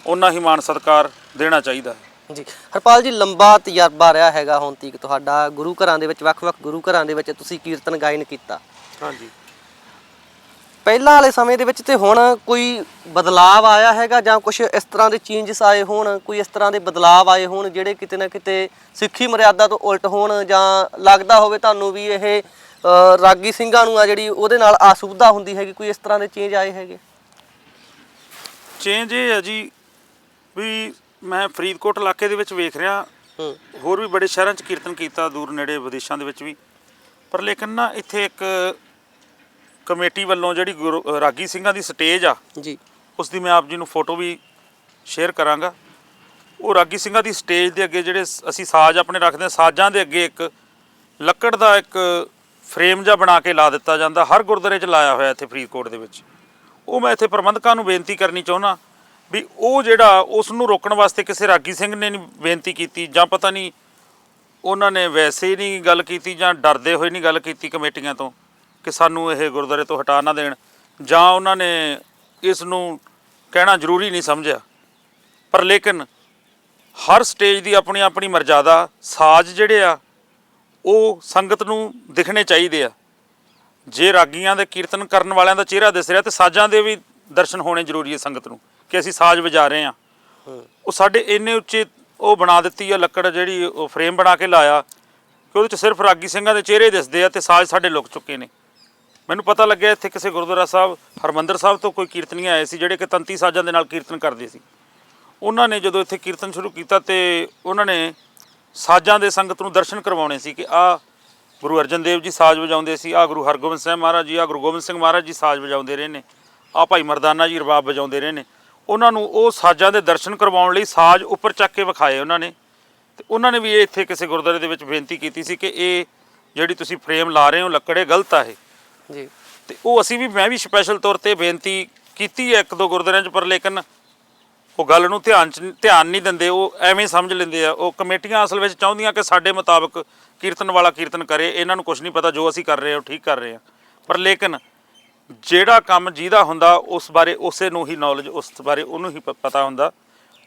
ਉਹਨਾਂ ਹੀ ਮਾਣ ਸਤਿਕਾਰ ਦੇਣਾ ਚਾਹੀਦਾ ਹੈ। ਜੀ। ਹਰਪਾਲ ਜੀ ਲੰਬਾ ਤਜਰਬਾ ਰਿਹਾ ਹੈਗਾ ਹੁਣ ਤੀਕ ਤੁਹਾਡਾ। ਗੁਰੂ ਘਰਾਂ ਦੇ ਵਿੱਚ ਵੱਖ-ਵੱਖ ਗੁਰੂ ਘਰਾਂ ਦੇ ਵਿੱਚ ਤੁਸੀਂ ਕੀਰਤਨ ਗਾਇਨ ਕੀਤਾ। ਹਾਂਜੀ। ਪਹਿਲਾਂ ਵਾਲੇ ਸਮੇਂ ਦੇ ਵਿੱਚ ਤੇ ਹੁਣ ਕੋਈ ਬਦਲਾਅ ਆਇਆ ਹੈਗਾ ਜਾਂ ਕੁਝ ਇਸ ਤਰ੍ਹਾਂ ਦੇ ਚੇਂਜਸ ਆਏ ਹੋਣ ਕੋਈ ਇਸ ਤਰ੍ਹਾਂ ਦੇ ਬਦਲਾਅ ਆਏ ਹੋਣ ਜਿਹੜੇ ਕਿਤੇ ਨਾ ਕਿਤੇ ਸਿੱਖੀ ਮਰਿਆਦਾ ਤੋਂ ਉਲਟ ਹੋਣ ਜਾਂ ਲੱਗਦਾ ਹੋਵੇ ਤੁਹਾਨੂੰ ਵੀ ਇਹ ਰਾਗੀ ਸਿੰਘਾਂ ਨੂੰ ਆ ਜਿਹੜੀ ਉਹਦੇ ਨਾਲ ਅਸੁਵਿਧਾ ਹੁੰਦੀ ਹੈਗੀ ਕੋਈ ਇਸ ਤਰ੍ਹਾਂ ਦੇ ਚੇਂਜ ਆਏ ਹੈਗੇ? ਚੇਂਜ ਇਹ ਹੈ ਜੀ ਵੀ ਮੈਂ ਫਰੀਦਕੋਟ ਇਲਾਕੇ ਦੇ ਵਿੱਚ ਵੇਖ ਰਿਹਾ। ਹੋਰ ਵੀ ਬੜੇ ਸ਼ਹਿਰਾਂ 'ਚ ਕੀਰਤਨ ਕੀਤਾ ਦੂਰ ਨੇੜੇ ਵਿਦੇਸ਼ਾਂ ਦੇ ਵਿੱਚ ਵੀ। ਪਰ ਲੇਕਿਨ ਨਾ ਇੱਥੇ ਇੱਕ ਕਮੇਟੀ ਵੱਲੋਂ ਜਿਹੜੀ ਗੁਰੂ- ਰਾਗੀ ਸਿੰਘਾਂ ਦੀ ਸਟੇਜ ਆ ਜੀ। ਉਸ ਦੀ ਮੈਂ ਆਪ ਜੀ ਨੂੰ ਫੋਟੋ ਵੀ ਸ਼ੇਅਰ ਕਰਾਂਗਾ। ਉਹ ਰਾਗੀ ਸਿੰਘਾਂ ਦੀ ਸਟੇਜ ਦੇ ਅੱਗੇ ਜਿਹੜੇ ਸ- ਅਸੀਂ ਸਾਜ਼ ਆਪਣੇ ਰੱਖਦੇ ਹਾਂ ਸਾਜ਼ਾਂ ਦੇ ਅੱਗੇ ਇੱਕ ਲੱਕੜ ਦਾ ਇੱਕ ਫਰੇਮ ਜਿਹਾ ਬਣਾ ਕੇ ਲਾ ਦਿੱਤਾ ਜਾਂਦਾ ਹਰ ਗੁਰਦੁਆਰੇ 'ਚ ਲਾਇਆ ਹੋਇਆ ਇੱਥੇ ਫਰੀਦਕੋਟ ਦੇ ਵਿੱਚ। ਉਹ ਮੈਂ ਇੱਥੇ ਪ੍ਰਬੰਧਕਾਂ ਨੂੰ ਬੇਨਤੀ ਕਰਨੀ ਚਾਹੁੰਦਾ ਵੀ ਉਹ ਜਿਹੜਾ ਉਸ ਨੂੰ ਰੋਕਣ ਵਾਸਤੇ ਕਿਸੇ ਰਾਗੀ ਸਿੰਘ ਨੇ ਨਹੀਂ ਬੇਨਤੀ ਕੀਤੀ ਜਾਂ ਪਤਾ ਨਹੀਂ ਉਹਨਾਂ ਨੇ ਵੈਸੇ ਹੀ ਨਹੀਂ ਗੱਲ ਕੀਤੀ ਜਾਂ ਡਰਦੇ ਹੋਏ ਨਹੀਂ ਗੱਲ ਕੀਤੀ ਕਮੇਟੀਆਂ ਤੋਂ। ਕਿ ਸਾਨੂੰ ਇਹ ਗੁਰਦੁਆਰੇ ਤੋਂ ਹਟਾ ਨਾ ਦੇਣ ਜਾਂ ਉਹਨਾਂ ਨੇ ਇਸ ਨੂੰ ਕਹਿਣਾ ਜ਼ਰੂਰੀ ਨਹੀਂ ਸਮਝਿਆ। ਪਰ ਲੇਕਿਨ ਹਰ ਸਟੇਜ ਦੀ ਆਪਣੀ ਆਪਣੀ ਮਰਜ਼ਾਦਾ ਸਾਜ਼ ਜਿਹੜੇ ਆ ਉਹ ਸੰਗਤ ਨੂੰ ਦਿਖਣੇ ਚਾਹੀਦੇ ਆ। ਜੇ ਰਾਗੀਆਂ ਦੇ ਕੀਰਤਨ ਕਰਨ ਵਾਲਿਆਂ ਦਾ ਚਿਹਰਾ ਦਿਸ ਰਿਹਾ ਤੇ ਸਾਜ਼ਾਂ ਦੇ ਵੀ ਦਰਸ਼ਨ ਹੋਣੇ ਜ਼ਰੂਰੀ ਹੈ ਸੰਗਤ ਨੂੰ ਕਿ ਅਸੀਂ ਸਾਜ਼ ਵਜਾ ਰਹੇ ਆ। ਉਹ ਸਾਡੇ ਇੰਨੇ ਉੱਚੇ ਉਹ ਬਣਾ ਦਿੱਤੀ ਆ ਲੱਕੜ ਜਿਹੜੀ ਉਹ ਫਰੇਮ ਬਣਾ ਕੇ ਲਾਇਆ ਕਿ ਉਹਦੇ ਚ ਸਿਰਫ ਰਾਗੀ ਸਿੰਘਾਂ ਦੇ ਚਿਹਰੇ ਦਿਸਦੇ ਆ ਤੇ ਸਾਜ਼ ਸਾਡੇ ਲੁਕ ਚੁੱਕੇ ਨੇ। ਮੈਨੂੰ ਪਤਾ ਲੱਗਿਆ ਇੱਥੇ ਕਿਸੇ ਗੁਰਦੁਆਰਾ ਸਾਹਿਬ, ਹਰਮੰਦਰ ਸਾਹਿਬ ਤੋਂ ਕੋਈ ਕੀਰਤਨੀਏ ਆਏ ਸੀ, ਜਿਹੜੇ ਕਿ ਤੰਤੀ ਸਾਜ਼ਾਂ ਦੇ ਨਾਲ ਕੀਰਤਨ ਕਰਦੇ ਸੀ। ਉਹਨਾਂ ਨੇ ਜਦੋਂ ਇੱਥੇ ਕੀਰਤਨ ਸ਼ੁਰੂ ਕੀਤਾ ਤੇ ਉਹਨਾਂ ਨੇ ਸਾਜ਼ਾਂ ਦੇ ਸੰਗਤ ਨੂੰ ਦਰਸ਼ਨ ਕਰਵਾਉਣੇ ਸੀ ਕਿ ਆ ਗੁਰੂ ਅਰਜਨ ਦੇਵ ਜੀ ਸਾਜ਼ ਵਜਾਉਂਦੇ ਸੀ, ਆ ਗੁਰੂ ਹਰਗੋਬਿੰਦ ਸਾਹਿਬ ਮਹਾਰਾਜ ਜੀ, ਆ ਗੁਰੂ ਗੋਬਿੰਦ ਸਿੰਘ ਮਹਾਰਾਜ ਜੀ ਸਾਜ਼ ਵਜਾਉਂਦੇ ਰਹੇ ਨੇ, ਆ ਭਾਈ ਮਰਦਾਨਾ ਜੀ ਰਬਾਬ ਵਜਾਉਂਦੇ ਰਹੇ ਨੇ। ਉਹਨਾਂ ਨੂੰ ਉਹ ਸਾਜ਼ਾਂ ਦੇ ਦਰਸ਼ਨ ਕਰਵਾਉਣ ਲਈ ਸਾਜ਼ ਉੱਪਰ ਚੱਕ ਕੇ ਵਿਖਾਏ ਉਹਨਾਂ ਨੇ ਤੇ ਉਹਨਾਂ ਨੇ ਵੀ ਇਹ ਇੱਥੇ ਕਿਸੇ ਗੁਰਦੁਆਰੇ ਦੇ ਵਿੱਚ ਬੇਨਤੀ ਕੀਤੀ ਸੀ ਕਿ ਇਹ ਜਿਹੜੀ ਤੁਸੀਂ ਫਰੇਮ ਲਾ ਰਹੇ ਹੋ, ਲੱਕੜੇ, ਗਲਤ ਆ ਇਹ। ਜੀ। ਤੇ ਉਹ ਅਸੀਂ ਵੀ, ਮੈਂ ਵੀ ਸਪੈਸ਼ਲ ਤੌਰ ਤੇ ਬੇਨਤੀ ਕੀਤੀ ਹੈ ਇੱਕ ਦੋ ਗੁਰਦੁਆਰਿਆਂ 'ਚ, ਪਰ ਲੇਕਿਨ ਉਹ ਗੱਲ ਨੂੰ ਧਿਆਨ 'ਚ, ਧਿਆਨ ਨਹੀਂ ਦਿੰਦੇ, ਉਹ ਐਵੇਂ ਸਮਝ ਲੈਂਦੇ ਆ। ਉਹ ਕਮੇਟੀਆਂ ਅਸਲ ਵਿੱਚ ਚਾਹੁੰਦੀਆਂ ਕਿ ਸਾਡੇ ਮੁਤਾਬਕ ਕੀਰਤਨ ਵਾਲਾ ਕੀਰਤਨ ਕਰੇ, ਇਹਨਾਂ ਨੂੰ ਕੁਝ ਨਹੀਂ ਪਤਾ ਜੋ ਅਸੀਂ ਕਰ ਰਹੇ ਹਾਂ, ਉਹ ਠੀਕ ਕਰ ਰਹੇ ਹਾਂ। ਪਰ ਲੇਕਿਨ ਜਿਹੜਾ ਕੰਮ ਜਿਹਦਾ ਹੁੰਦਾ, ਉਸ ਬਾਰੇ ਉਸੇ ਨੂੰ ਹੀ ਨੌਲੇਜ ਉਸ ਬਾਰੇ ਉਹਨੂੰ ਹੀ ਪਤਾ ਹੁੰਦਾ।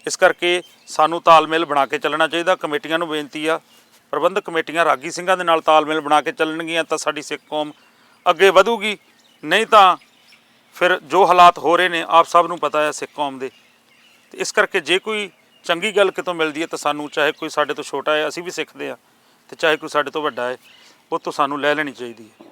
ਇਸ ਕਰਕੇ ਸਾਨੂੰ ਤਾਲਮੇਲ ਬਣਾ ਕੇ ਚੱਲਣਾ ਚਾਹੀਦਾ, ਕਮੇਟੀਆਂ ਨੂੰ ਬੇਨਤੀ ਆ। ਪ੍ਰਬੰਧਕ ਕਮੇਟੀਆਂ ਰਾਗੀ ਸਿੰਘਾਂ ਦੇ ਨਾਲ ਤਾਲਮੇਲ ਬਣਾ ਕੇ ਚੱਲਣਗੀਆਂ, ਤਾਂ ਸਾਡੀ ਸਿੱਖ ਕੌਮ ਅੱਗੇ ਵਧੂਗੀ, ਨਹੀਂ ਤਾਂ ਫਿਰ ਜੋ ਹਾਲਾਤ ਹੋ ਰਹੇ ਨੇ, ਆਪ ਸਭ ਨੂੰ ਪਤਾ ਹੈ ਸਿੱਖ ਕੌਮ ਦੇ। ਤੇ ਇਸ ਕਰਕੇ ਜੇ ਕੋਈ ਚੰਗੀ ਗੱਲ ਕਿਤੋਂ ਮਿਲਦੀ ਹੈ ਤਾਂ ਸਾਨੂੰ, ਚਾਹੇ ਕੋਈ ਸਾਡੇ ਤੋਂ ਛੋਟਾ ਹੈ, ਅਸੀਂ ਵੀ ਸਿੱਖਦੇ ਆ ਤੇ ਚਾਹੇ ਕੋਈ ਸਾਡੇ ਤੋਂ ਵੱਡਾ ਹੈ, ਉਹ ਤੋਂ ਸਾਨੂੰ ਲੈ ਲੈਣੀ ਚਾਹੀਦੀ ਹੈ।